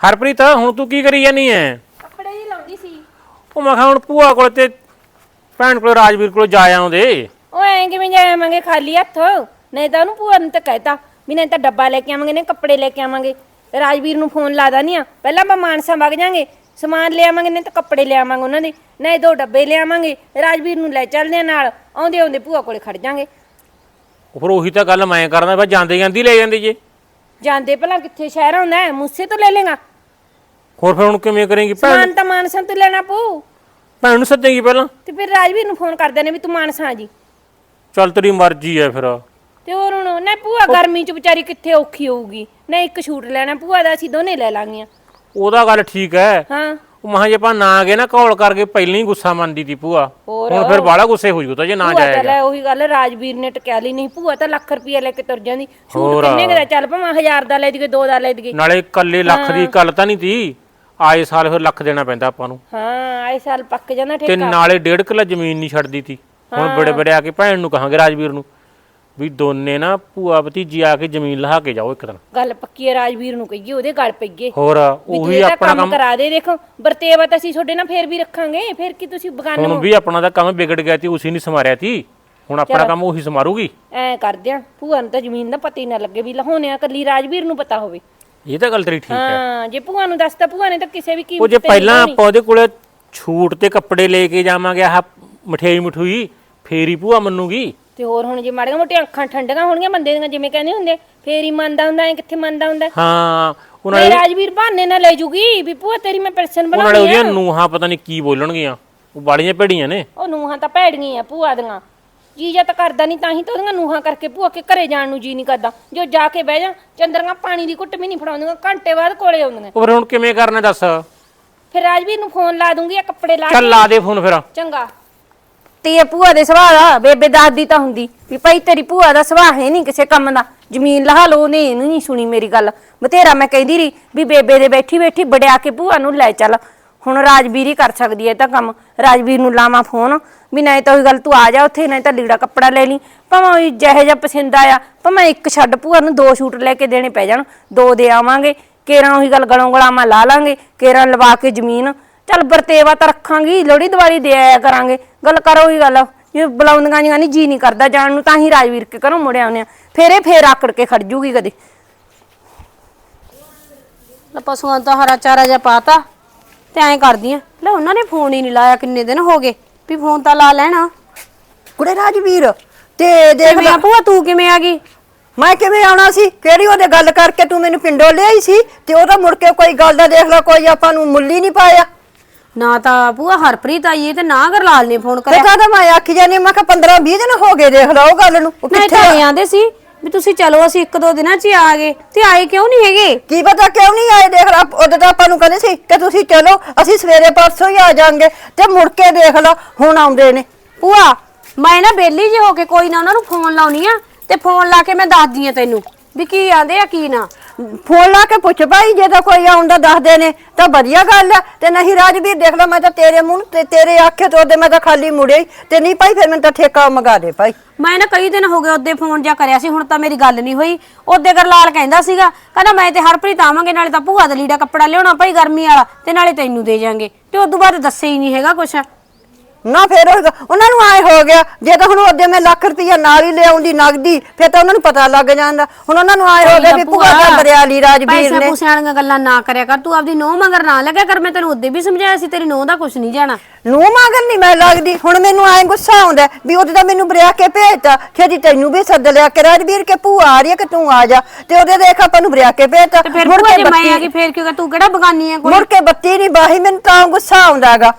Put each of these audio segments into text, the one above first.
ਹਰਪ੍ਰੀਤ ਹੁਣ ਤੂੰ ਕੀ ਕਰੀ ਜਾਨੀ ਐ? ਕੱਪੜੇ ਹੀ ਲਾਉਂਦੀ ਸੀ। ਉਹ ਮੈਂ ਕਿਹਾ ਹੁਣ ਭੂਆ ਕੋਲ ਤੇ ਭੈਣ ਕੋਲ ਰਾਜਵੀਰ ਕੋਲ ਜਾ ਆਉਂਦੇ। ਉਹ ਐਂ ਕਿਵੇਂ ਜਾਵਾਂਗੇ ਖਾਲੀ ਹੱਥ? ਨਹੀਂ ਤਾਂ ਉਹਨੂੰ ਭੂਆ ਨੂੰ ਤਾਂ ਕਹਿਤਾ ਵੀ ਨਹੀਂ ਤਾਂ ਡੱਬਾ ਲੈ ਕੇ ਆਵਾਂਗੇ ਨਹੀਂ ਕੱਪੜੇ ਲੈ ਕੇ ਆਵਾਂਗੇ। ਰਾਜਵੀਰ ਨੂੰ ਫੋਨ ਲਾ ਦਾਨੀ ਆ। ਪਹਿਲਾਂ ਆਪਾਂ ਮਾਨਸਾ ਵਗ ਜਾਾਂਗੇ ਸਮਾਨ ਲੈ ਆਵਾਂਗੇ ਨਹੀਂ ਤਾਂ ਕੱਪੜੇ ਲੈ ਆਵਾਂਗੇ ਉਹਨਾਂ ਦੇ। ਨਹੀਂ ਦੋ ਡੱਬੇ ਲੈ ਆਵਾਂਗੇ ਰਾਜਵੀਰ ਨੂੰ ਲੈ ਚੱਲਦੇ ਆ ਨਾਲ। ਆਉਂਦੇ ਆਉਂਦੇ ਭੂਆ ਕੋਲੇ ਖੜ ਜਾਾਂਗੇ। ਉਹ ਫਿਰ ਉਹੀ ਤਾਂ ਗੱਲ ਮੈਂ ਕਰਦਾ ਬਸ ਜਾਂਦੇ ਜਾਂਦੀ ਲੈ ਜਾਂਦੀ ਜੇ। ਜਾਂਦੇ ਭਲਾ ਕਿੱਥੇ ਸ਼ਹਿਰ ਆਉਂਦਾ ਹੈ? ਮੂਸੇ ਤੋਂ ਲੈ ਲੇਗਾ। ਹੋਰ ਫਿਰ ਹੁਣ ਕਿਵੇਂ ਕਰੇਂਗੀ? ਭੈਣ ਸਮਾਨ ਤਾਂ ਮਾਨਸਾ ਤੋਂ ਲੈਣਾ ਪਊ। ਭੈਣ ਨੂੰ ਸੱਦੇਗੀ ਪਹਿਲਾਂ? ਤੇ ਫਿਰ ਰਾਜਵੀਰ ਨੂੰ ਫੋਨ ਕਰਦੇ ਨੇ ਵੀ ਤੂੰ ਮਾਨਸਾ ਆ ਜੀ। ਚੱਲ ਤੇਰੀ ਮਰਜ਼ੀ ਐ ਫਿਰ। ਤੇ ਹੋਰ ਹੁਣ ਨਾ ਭੂਆ ਗਰਮੀ ਚ ਵਿਚਾਰੀ ਕਿੱਥੇ ਔਖੀ ਹੋਊਗੀ। ਨਾ ਇੱਕ ਸ਼ੂਟ ਲੈਣਾ ਭੂਆ ਦਾ ਅਸੀਂ ਦੋਨੇ ਲੈ ਲਾਂਗੀਆਂ। ਉਹਦਾ ਗੱਲ ਠੀਕ ਐ। ਹਾਂ। ਉਹ ਮਹਾਂ ਜੇ ਆਪਾਂ ਨਾ ਗਏ ਨਾ ਕੌਲ ਕਰਕੇ ਪਹਿਲਾਂ ਹੀ ਗੁੱਸਾ ਮੰਨਦੀ ਤੀ ਭੂਆ। ਹੋਰ। ਹੁਣ ਫਿਰ ਬਾਹਲਾ ਗੁੱਸੇ ਹੋ ਜੂ ਤਾਂ ਜੇ ਨਾ ਭੂਆ ਤਾਂ ਜਾਏਗਾ ਲੈ ਉਹੀ ਗੱਲ ਰਾਜਵੀਰ ਨੇ ਟਕਿਆ ਲਈ ਨਹੀਂ। ਭੂਆ ਤਾਂ ਲੱਖ ਰੁਪਈਆ ਲੈ ਕੇ ਤੁਰ ਜਾਂਦੀ। ਸ਼ੂਟ ਹੋਰ। ਕਿੰਨੇ ਕੁ ਦਾ? ਚੱਲ ਭਾਵੇਂ ਹਜ਼ਾਰ ਦਾ ਲੈ ਦਈਏ ਦੋ ਦਾ ਲੈ ਦਈਏ। ਨਾਲੇ ਇਕੱਲੇ ਲੱਖ ਦੀ ਗੱਲ ਤਾਂ ਨਹੀਂ ਤੀ। ਆਏ ਸਾਲ ਫਿਰ ਲੱਖ ਦੇਣਾ ਪੈਂਦਾ ਆਪਾਂ ਨੂੰ। ਹਾਂ ਆਏ ਸਾਲ ਪੱਕ ਜਾਂਦਾ ਤੇ ਠੇਕਾ। ਨਾਲੇ ਡੇਢ ਕਿੱਲਾ ਜ਼ਮੀਨ ਨਹੀਂ ਛੱਡਦੀ ਤੀ। ਹੁਣ ਬੜੇ ਬੜੇ ਆ ਕੇ ਭੈਣ ਨੂੰ ਕਹਾਂਗੇ ਰਾਜਵੀਰ ਨੂੰ ਵੀ ਦੋਨੇ ਨਾ ਭੂਆ ਭਤੀਜੀ ਆ ਕੇ ਜ਼ਮੀਨ ਲਹਾ ਕੇ ਜਾਓ ਇੱਕ ਦਿਨ। ਗੱਲ ਪੱਕੀ ਹੈ ਰਾਜਵੀਰ ਨੂੰ ਕਹੀਏ ਉਹਦੇ ਗੱਲ ਪਈਏ। ਹੋਰ ਵੀ ਤੂੰ ਉਹੀ ਇਹਦਾ ਆਪਣਾ ਕੰਮ ਕੰਮ ਕਰਾ ਦੇ ਦੇਖੋ ਵਰਤੇਵਾ ਤਾਂ ਅਸੀਂ ਤੁਹਾਡੇ ਨਾਲ ਫੇਰ ਵੀ ਰੱਖਾਂਗੇ। ਫੇਰ ਕੀ ਤੁਸੀਂ ਬਗਾਨੇ ਹੁਣ ਵੀ ਆਪਣਾ ਦਾ ਕੰਮ ਵਿਗੜ ਗਿਆ ਤੀ ਉਸੇ ਨਹੀਂ ਸਮਾਰਿਆ ਤੀ। ਹੁਣ ਆਪਣਾ ਕੰਮ ਉਹੀ ਸਮਾਰੂਗੀ। ਐ ਕਰਦੇ ਆ ਭੂਆ ਨੂੰ ਤਾਂ ਜ਼ਮੀਨ ਦਾ ਪਤਾ ਹੀ ਨਾ ਲੱਗੇ ਵੀ ਲਹੋਣਿਆ ਕੱਲੀ ਰਾਜਵੀਰ ਨੂੰ ਪਤਾ ਹੋਵੇ। ਇਹ ਤਾਂ ਗੱਲ ਤੇਰੀ ਠੀਕ ਹੈ। ਹਾਂ ਜੇ ਭੂਆ ਨੂੰ ਦੱਸਤਾ ਭੂਆ ਨੇ ਤਾਂ ਕਿਸੇ ਵੀ ਉਹ ਕੀਮਤ ਜੇ ਤੇ ਪਹਿਲਾਂ ਆਪਾਂ ਉਹਦੇ ਕੋਲੇ ਛੂਟ ਤੇ ਕੱਪੜੇ ਲੈ ਕੇ ਜਾਵਾਂਗੇ ਆਹ ਮਠਿਆਈ ਮਠੂਈ ਫੇਰ ਹੀ ਭੂਆ ਮੰਨੂਗੀ। ਤੇ ਹੋਰ ਹੁਣ ਜੇ ਮਾੜੀਆਂ ਮੋਟੀਆਂ ਅੱਖਾਂ ਠੰਡੀਆਂ ਹੋਣਗੀਆਂ ਬੰਦੇ ਦੀਆਂ ਜਿਵੇਂ ਕਹਿੰਦੇ ਹੁੰਦੇ ਫੇਰ ਹੀ ਮੰਨਦਾ ਹੁੰਦਾ ਐ ਕਿੱਥੇ ਮੰਨਦਾ ਹੁੰਦਾ। ਹਾਂ ਉਹਨਾਂ ਤੇ ਰਾਜਵੀਰ ਬਹਾਨੇ ਨਾਲ ਲੈ ਜੂਗੀ ਵੀ ਭੂਆ ਤੇਰੀ ਮੈਂ ਪਰਸਨ ਉਹਨਾਂ ਬਣਾਉਣੀ ਉਹਦੀਆਂ ਆ। ਨੂੰਹਾਂ ਪਤਾ ਨਹੀਂ ਕੀ ਬੋਲਣਗੀਆਂ ਉਹ ਬਾਲੀਆਂ ਭੇੜੀਆਂ ਨੇ। ਉਹ ਨੂਹਾਂ ਤਾਂ ਭੈੜੀਆਂ ਆ ਭੂਆ ਦੀਆਂ। ਜੀਜਾ ਤਾਂ ਕਰਦਾ ਨਹੀਂ ਤਾਂ ਹੀ ਤਾਂ ਉਹਦੀਆਂ ਨੂਹਾਂ ਕਰਕੇ ਭੂਆ ਕੇ ਘਰੇ ਜਾਣ ਨੂੰ ਜੀ ਨਹੀਂ ਕਰਦਾ। ਜੋ ਜਾ ਕੇ ਬਹਿ ਜਾ ਚੰਦਰੀਆਂ ਪਾਣੀ ਦੀ ਘੁੱਟ ਵੀ ਨਹੀਂ ਫੜਾਉਂਦੀਆਂ ਘੰਟੇ ਬਾਅਦ ਕੋਲੇ ਆਉਂਦੀਆਂ। ਉਹ ਫਿਰ ਹੁਣ ਕਿਵੇਂ ਕਰਨਾ ਦੱਸ? ਫਿਰ ਰਾਜਵੀਰ ਨੂੰ ਫੋਨ ਲਾ ਦੂੰਗੀ ਆ ਕੱਪੜੇ ਲਾ ਚੱਲ ਕੇ। ਲਾ ਦੇ ਫੋਨ ਫਿਰ। ਚੰਗਾ। ਤੇ ਇਹ ਭੂਆ ਦੇ ਸੁਭਾਅ ਦਾ ਬੇਬੇ ਦਾਦੀ ਤਾਂ ਹੁੰਦੀ ਵੀ ਭਾਈ ਤੇਰੀ ਭੂਆ ਦਾ ਸੁਭਾਅ ਹੈ ਨਹੀਂ ਕਿਸੇ ਕੰਮ ਦਾ। ਜ਼ਮੀਨ ਲਹਾ ਲੋ ਨੇ ਇਹਨੂੰ ਨਹੀਂ ਸੁਣੀ ਮੇਰੀ ਗੱਲ। ਬਥੇਰਾ ਮੈਂ ਕਹਿੰਦੀ ਰਹੀ ਵੀ ਬੇਬੇ ਦੇ ਬੈਠੀ ਬੈਠੀ ਬੜਿਆ ਕੇ ਭੂਆ ਨੂੰ ਲੈ ਚੱਲ। ਹੁਣ ਰਾਜਵੀਰ ਹੀ ਕਰ ਸਕਦੀ ਹੈ ਇਹ ਤਾਂ ਕੰਮ। ਰਾਜਵੀਰ ਨੂੰ ਲਾਵਾਂ ਫੋਨ। ਵੀ ਨਹੀਂ ਤਾਂ ਉਹੀ ਗੱਲ, ਤੂੰ ਆ ਜਾ ਉੱਥੇ, ਨਹੀਂ ਤਾਂ ਲੀੜਾ ਕੱਪੜਾ ਲੈ ਲਈ। ਭਾਵੇਂ ਉਹ ਜਿਹੇ ਜਿਹਾ ਪਸੰਦ ਆਇਆ, ਭਾਵੇਂ ਇੱਕ ਛੱਡ ਭੂਆ ਨੂੰ ਦੋ ਸ਼ੂਟ ਲੈ ਕੇ ਦੇਣੇ ਪੈ ਜਾਣ, ਦੋ ਦੇ ਆਵਾਂਗੇ। ਕੇਰਾਂ ਉਹੀ ਗੱਲ ਗਲੋਂ ਗਲਾਵਾਂ ਲਾ ਲਾਂਗੇ, ਕੇਰਾਂ ਲਵਾ ਕੇ ਜ਼ਮੀਨ। ਚੱਲ ਵਰਤੇਵਾ ਤਾਂ ਰੱਖਾਂਗੀ ਲੋੜੀ ਦਿਵਾਲੀ ਦੇ ਆਇਆ ਕਰਾਂਗੇ। ਗੱਲ ਕਰੋ ਹੀ ਗੱਲ, ਜੇ ਬੁਲਾਉਂਦੀਆਂ ਜੀਆਂ ਨਹੀਂ, ਜੀ ਨਹੀਂ ਕਰਦਾ ਜਾਣ ਨੂੰ, ਤਾਂ ਹੀ ਰਾਜਵੀਰ ਕੇ ਘਰੋਂ ਮੁੜਿਆ ਆਉਂਦੇ ਆ ਫੇਰ ਫੇਰ ਆਕੜ ਕੇ ਖੜ ਜੂਗੀ ਕਦੇ। ਲੈ ਪਸ਼ੂਆਂ ਨੂੰ ਹਰਾ ਚਾਰਾ ਜਿਹਾ ਪਾਤਾ। ਤੇ ਐਂ ਕਰਦੀਆਂ ਲੈ ਉਹਨਾਂ ਨੇ ਫੋਨ ਹੀ ਨਹੀਂ ਲਾਇਆ ਕਿੰਨੇ ਦਿਨ ਹੋ ਗਏ? ਵੀ ਫੋਨ ਤਾਂ ਲਾ ਲੈਣਾ। ਕੁੜੇ ਰਾਜਵੀਰ ਤੇ ਦੇਖ ਆ ਭੂਆ ਤੂੰ ਕਿਵੇਂ ਆ ਗਈ? ਮੈਂ ਕਿਵੇਂ ਆਉਣਾ ਸੀ? ਕਿਹੜੀ ਉਹਦੇ ਗੱਲ ਕਰਕੇ ਤੂੰ ਮੈਨੂੰ ਪਿੰਡੋਂ ਲਿਆਈ ਸੀ? ਤੇ ਉਹਦਾ ਮੁੜ ਕੇ ਕੋਈ ਗੱਲ ਦਾ ਦੇਖ ਲੈ ਕੋਈ ਆਪਾਂ ਨੂੰ ਮੁੱਲ ਹੀ ਨਹੀਂ ਪਾਇਆ। ਨਾ ਤਾਂ ਭੂਆ ਹਰਪ੍ਰੀਤ ਆਈ ਏ ਤੇ ਨਾ ਗਰਲਾਲ ਨੇ ਫੋਨ ਤੇ ਕਰਿਆ। ਕਹਦਾ ਮੈਂ ਆਖੀ ਜਾਨੀ ਮੈਂ ਕਿਹਾ 15 20 ਦਿਨ ਹੋ ਗਏ ਦੇਖ ਲਓ ਗੱਲ ਨੂੰ। ਉਹ ਨਹੀਂ ਕਿੱਥੇ ਤਾਂ ਇਹ ਆਂਦੇ ਸੀ ਵੀ ਤੁਸੀਂ ਚਲੋ ਅਸੀਂ ਇੱਕ ਦੋ ਦਿਨਾਂ 'ਚ ਹੀ ਆ ਗਏ ਤੇ ਆਏ ਕਿਉਂ ਨਹੀਂ ਹੈਗੇ? ਕੀ ਪਤਾ ਕਿਉਂ ਨਹੀਂ ਆਏ? ਦੇਖ ਲਾ ਉਹਦੇ ਤਾਂ ਆਪਾਂ ਨੂੰ ਕਹਿੰਦੇ ਸੀ ਕਿ ਤੁਸੀਂ ਚਲੋ ਅਸੀਂ ਸਵੇਰੇ ਪਰਸੋਂ ਹੀ ਆ ਜਾਾਂਗੇ ਤੇ ਮੁੜ ਕੇ ਦੇਖ ਲਾ ਹੁਣ ਆਉਂਦੇ ਨੇ। ਭੂਆ ਮੈਂ ਨਾ ਬੇਲੀ ਜੇ ਹੋ ਕੇ ਕੋਈ ਨਾ ਉਹਨਾਂ ਨੂੰ ਫੋਨ ਲਾਉਣੀ ਆ ਤੇ ਫੋਨ ਲਾ ਕੇ ਮੈਂ ਦੱਸਦੀ ਆ ਤੈਨੂੰ ਵੀ ਕੀ ਆਂਦੇ ਆ ਕੀ ਨਾ। ਫੋਨ ਲਾ ਕੇ ਪੁੱਛ ਭਾਈ ਜੇ ਤਾਂ ਕੋਈ ਆਉਂਦਾ ਦੱਸਦੇ ਨੇ, ਤਾਂ ਵਧੀਆ ਗੱਲ ਆ। ਤੇ ਨਹੀਂ ਰਾਜਵੀਰ, ਦੇਖ ਲੈ, ਮੈਂ ਤਾਂ ਤੇਰੇ ਮੂੰਹ ਨੂੰ ਤੇ ਤੇਰੇ ਆਖੇ ਤੋਂ ਉਹਦੇ ਮੈਂ ਤਾਂ ਖਾਲੀ ਮੁੜਿਆ ਹੀ ਤੇ ਨਹੀਂ ਭਾਈ, ਫਿਰ ਮੈਨੂੰ ਤਾਂ ਠੇਕਾ ਮੰਗਾ ਦੇ ਭਾਈ। ਮੈਂ ਨਾ ਕਈ ਦਿਨ ਹੋ ਗਏ ਉਹਦੇ ਫੋਨ ਜਾ ਕਰਿਆ ਸੀ, ਹੁਣ ਤਾਂ ਮੇਰੀ ਗੱਲ ਨਹੀਂ ਹੋਈ। ਉਹਦੇ ਗਰਲਾਲ ਕਹਿੰਦਾ ਸੀਗਾ, ਕਹਿੰਦਾ ਮੈਂ ਤੇ ਹਰਪ੍ਰੀਤ ਆਵਾਂਗੇ, ਨਾਲੇ ਤਾਂ ਭੂਆ ਦਾ ਲੀੜਾ ਕੱਪੜਾ ਲਿਆਉਣਾ ਭਾਈ ਗਰਮੀ ਵਾਲਾ, ਤੇ ਨਾਲੇ ਤੈਨੂੰ ਦੇ ਜਾਾਂਗੇ। ਤੇ ਉਦੋਂ ਬਾਅਦ ਦੱਸੇ ਹੀ ਨਹੀਂ ਹੈਗਾ ਕੁਛ। ਨਾ ਫਿਰ ਉਹ- ਉਹਨਾਂ ਨੂੰ ਆਏ ਹੋ ਗਿਆ ਜੇ ਤਾਂ ਹੁਣ ਉਹਦੇ ਮੈਂ ਲੱਖ ਰੁਪਈਆ ਨਾਲ ਹੀ ਲਿਆਉਂਦੀ ਨਗਦੀ ਫਿਰ ਤਾਂ ਉਹਨਾਂ ਨੂੰ ਪਤਾ ਲੱਗ ਜਾਂਦਾ। ਹੁਣ ਉਹਨਾਂ ਨੂੰ ਆਏ ਹੋ ਗਿਆ ਵੀ ਭੂਆ ਦਾ ਬਰਿਆਲੀ ਰਾਜਵੀਰ ਪੈਸੇ ਨੇ। ਪੂਸਿਆਂ ਵਾਲੀਆਂ ਗੱਲਾਂ ਨਾ ਕਰਿਆ ਕਰ ਤੂੰ ਆਪਦੀ ਨੋਹ ਮਗਰ ਨਾ ਲੱਗਿਆ ਕਰ ਮੈਂ ਤੈਨੂੰ ਉਦੋਂ ਵੀ ਸਮਝਾਇਆ ਸੀ ਤੇਰੀ ਨੋਹ ਦਾ ਕੁਛ ਨਹੀਂ ਜਾਣਾ। ਨੂੰ ਮਗਰ ਨਹੀਂ ਮੈਂ ਲੱਗਦੀ ਹੁਣ ਮੈਨੂੰ ਆਏ ਗੁੱਸਾ ਆਉਂਦਾ ਹੈ ਵੀ ਉਹਦੇ ਤਾਂ ਮੈਨੂੰ ਬਰਿਆ ਕੇ ਭੇਜਤਾ ਛੇਤੀ ਤੈਨੂੰ ਵੀ ਸੱਦ ਲਿਆ ਕਿ ਰਾਜਵੀਰ ਕੇ ਭੂਆ ਆ ਰਹੀ ਹੈ ਕਿ ਤੂੰ ਆ ਜਾ। ਤੇ ਉਹਦੇ ਦੇਖ ਆਪਾਂ ਨੂੰ ਬਰਿਆ ਕੇ ਭੇਜਤਾ ਤੇ ਫਿਰ ਮੁੜ ਭੂਆ ਕੇ ਜੇ ਮੈਂ ਬੱਤੀ- ਆ ਗਈ ਫੇਰ ਕਿਉਂ ਤੂੰ ਕਿਹੜਾ ਬਗਾਨੀ ਆ ਕੋਈ? ਮੁੜ ਕੇ ਬੱਤੀ ਨਹੀਂ ਬਾਹੀ ਮੈਨੂੰ ਤਾਂ ਗੁੱਸਾ ਆਉਂਦਾ ਹੈਗਾ।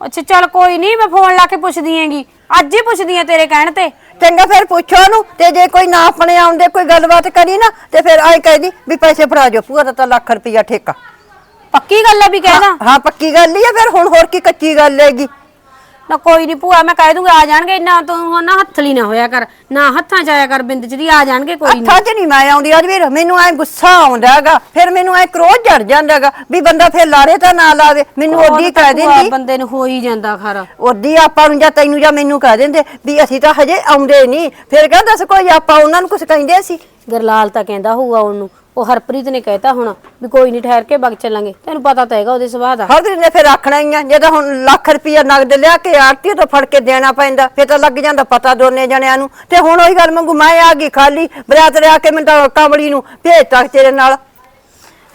ਅੱਛਾ ਚੱਲ ਕੋਈ ਨਹੀਂ ਮੈਂ ਫੋਨ ਲਾ ਕੇ ਪੁੱਛਦੀ ਆਂਗੀ ਅੱਜ ਹੀ ਪੁੱਛਦੀ ਆ ਤੇਰੇ ਕਹਿਣ ਤੇ। ਚੰਗਾ ਫਿਰ ਪੁੱਛੋ ਉਹਨੂੰ ਤੇ ਜੇ ਕੋਈ ਨਾ ਆਪਣੇ ਆਉਂਦੇ ਕੋਈ ਗੱਲਬਾਤ ਕਰੀ ਨਾ ਤੇ ਫਿਰ ਆਏ ਕਹਿਦੀ ਵੀ ਪੈਸੇ ਫੜਾ ਜੋ ਭੂਆ ਦਾ ਤਾਂ ਲੱਖ ਰੁਪਈਆ ਠੇਕਾ। ਪੱਕੀ ਗੱਲ ਹੈ ਵੀ ਕਹਿਦਾ ਹਾਂ ਪੱਕੀ ਗੱਲ ਹੀ ਆ ਫਿਰ ਹੁਣ ਹੋਰ ਕੀ ਕੱਚੀ ਗੱਲ ਹੈਗੀ? ਨਾ ਕੋਈ ਨਹੀਂ ਭੂਆ ਮੈਂ ਕਹਿ ਦੂੰਗਾ ਆ ਜਾਣਗੇ ਨਾ ਤੂੰ ਹੁਣ ਨਾ ਹੱਥਲੀ ਨਾ ਹੋਇਆ ਕਰ ਨਾ ਹੱਥਾਂ ਚ ਆਇਆ ਕਰ ਬਿੰਦ ਚ ਦੀ ਆ ਜਾਣਗੇ ਕੋਈ ਨਹੀਂ ਅੱਖਾਂ 'ਚ ਨਹੀਂ ਮੈਂ ਆਉਂਦੀ ਅੱਜ ਵੀਰ ਮੈਨੂੰ ਐ ਗੁੱਸਾ ਆਉਂਦਾ ਹੈਗਾ ਫਿਰ ਮੈਨੂੰ ਐ ਕਰੋਧ ਚੜ ਜਾਂਦਾ ਹੈਗਾ ਵੀ ਬੰਦਾ ਫਿਰ ਲਾਰੇ ਤਾਂ ਨਾ ਲਾਵੇ ਮੈਨੂੰ ਉਹਦੀ ਕਹਿ ਦਿੰਦੀ। ਬੰਦੇ ਨੂੰ ਹੋ ਹੀ ਜਾਂਦਾ ਖਰਾ। ਉਹਦੀ ਆਪਾਂ ਨੂੰ ਜਾਂ ਤੈਨੂੰ ਜਾਂ ਮੈਨੂੰ ਕਹਿ ਦਿੰਦੇ ਵੀ ਅਸੀਂ ਤਾਂ ਹਜੇ ਆਉਂਦੇ ਨਹੀਂ ਫਿਰ ਕਹਿੰਦਾ ਦੱਸ ਕੋਈ ਆਪਾਂ ਉਹਨਾਂ ਨੂੰ ਕੁਝ ਕਹਿੰਦੇ ਸੀ। ਗਰਲਾਲ ਤਾਂ ਕਹਿੰਦਾ ਹੋਊਗਾ ਉਹਨੂੰ ਉਹ ਹਰਪ੍ਰੀਤ ਨੇ ਕਹਿਤਾ ਹੁਣ ਵੀ ਕੋਈ ਨਹੀਂ ਠਹਿਰ ਕੇ ਬਗ ਚੱਲਾਂਗੇ। ਤੈਨੂੰ ਪਤਾ ਤਾਂ ਹੈਗਾ ਉਹਦੇ ਸੁਭਾਅ ਦਾ। ਹਰ ਨੇ ਫਿਰ ਆਖਣਾ ਹੀ ਆ। ਜਦੋਂ ਹੁਣ ਲੱਖ ਰੁਪਇਆ ਨਗਦ ਲਿਆ ਕੇ ਆਰਤੀ ਤੋਂ ਫੜ ਕੇ ਦੇਣਾ ਪੈਂਦਾ ਫਿਰ ਤਾਂ ਲੱਗ ਜਾਂਦਾ ਪਤਾ ਦੋਨੇ ਜਣਿਆਂ ਨੂੰ। ਤੇ ਹੁਣ ਉਹੀ ਗੱਲ ਮੰਗੂ ਮੈਂ ਆ ਗਈ ਖਾਲੀ ਬਰਾਤ ਲਿਆ ਕੇ ਮੈਨੂੰ ਤਾਂ ਕਮਲੀ ਨੂੰ ਭੇਜਤਾ ਤੇਰੇ ਨਾਲ।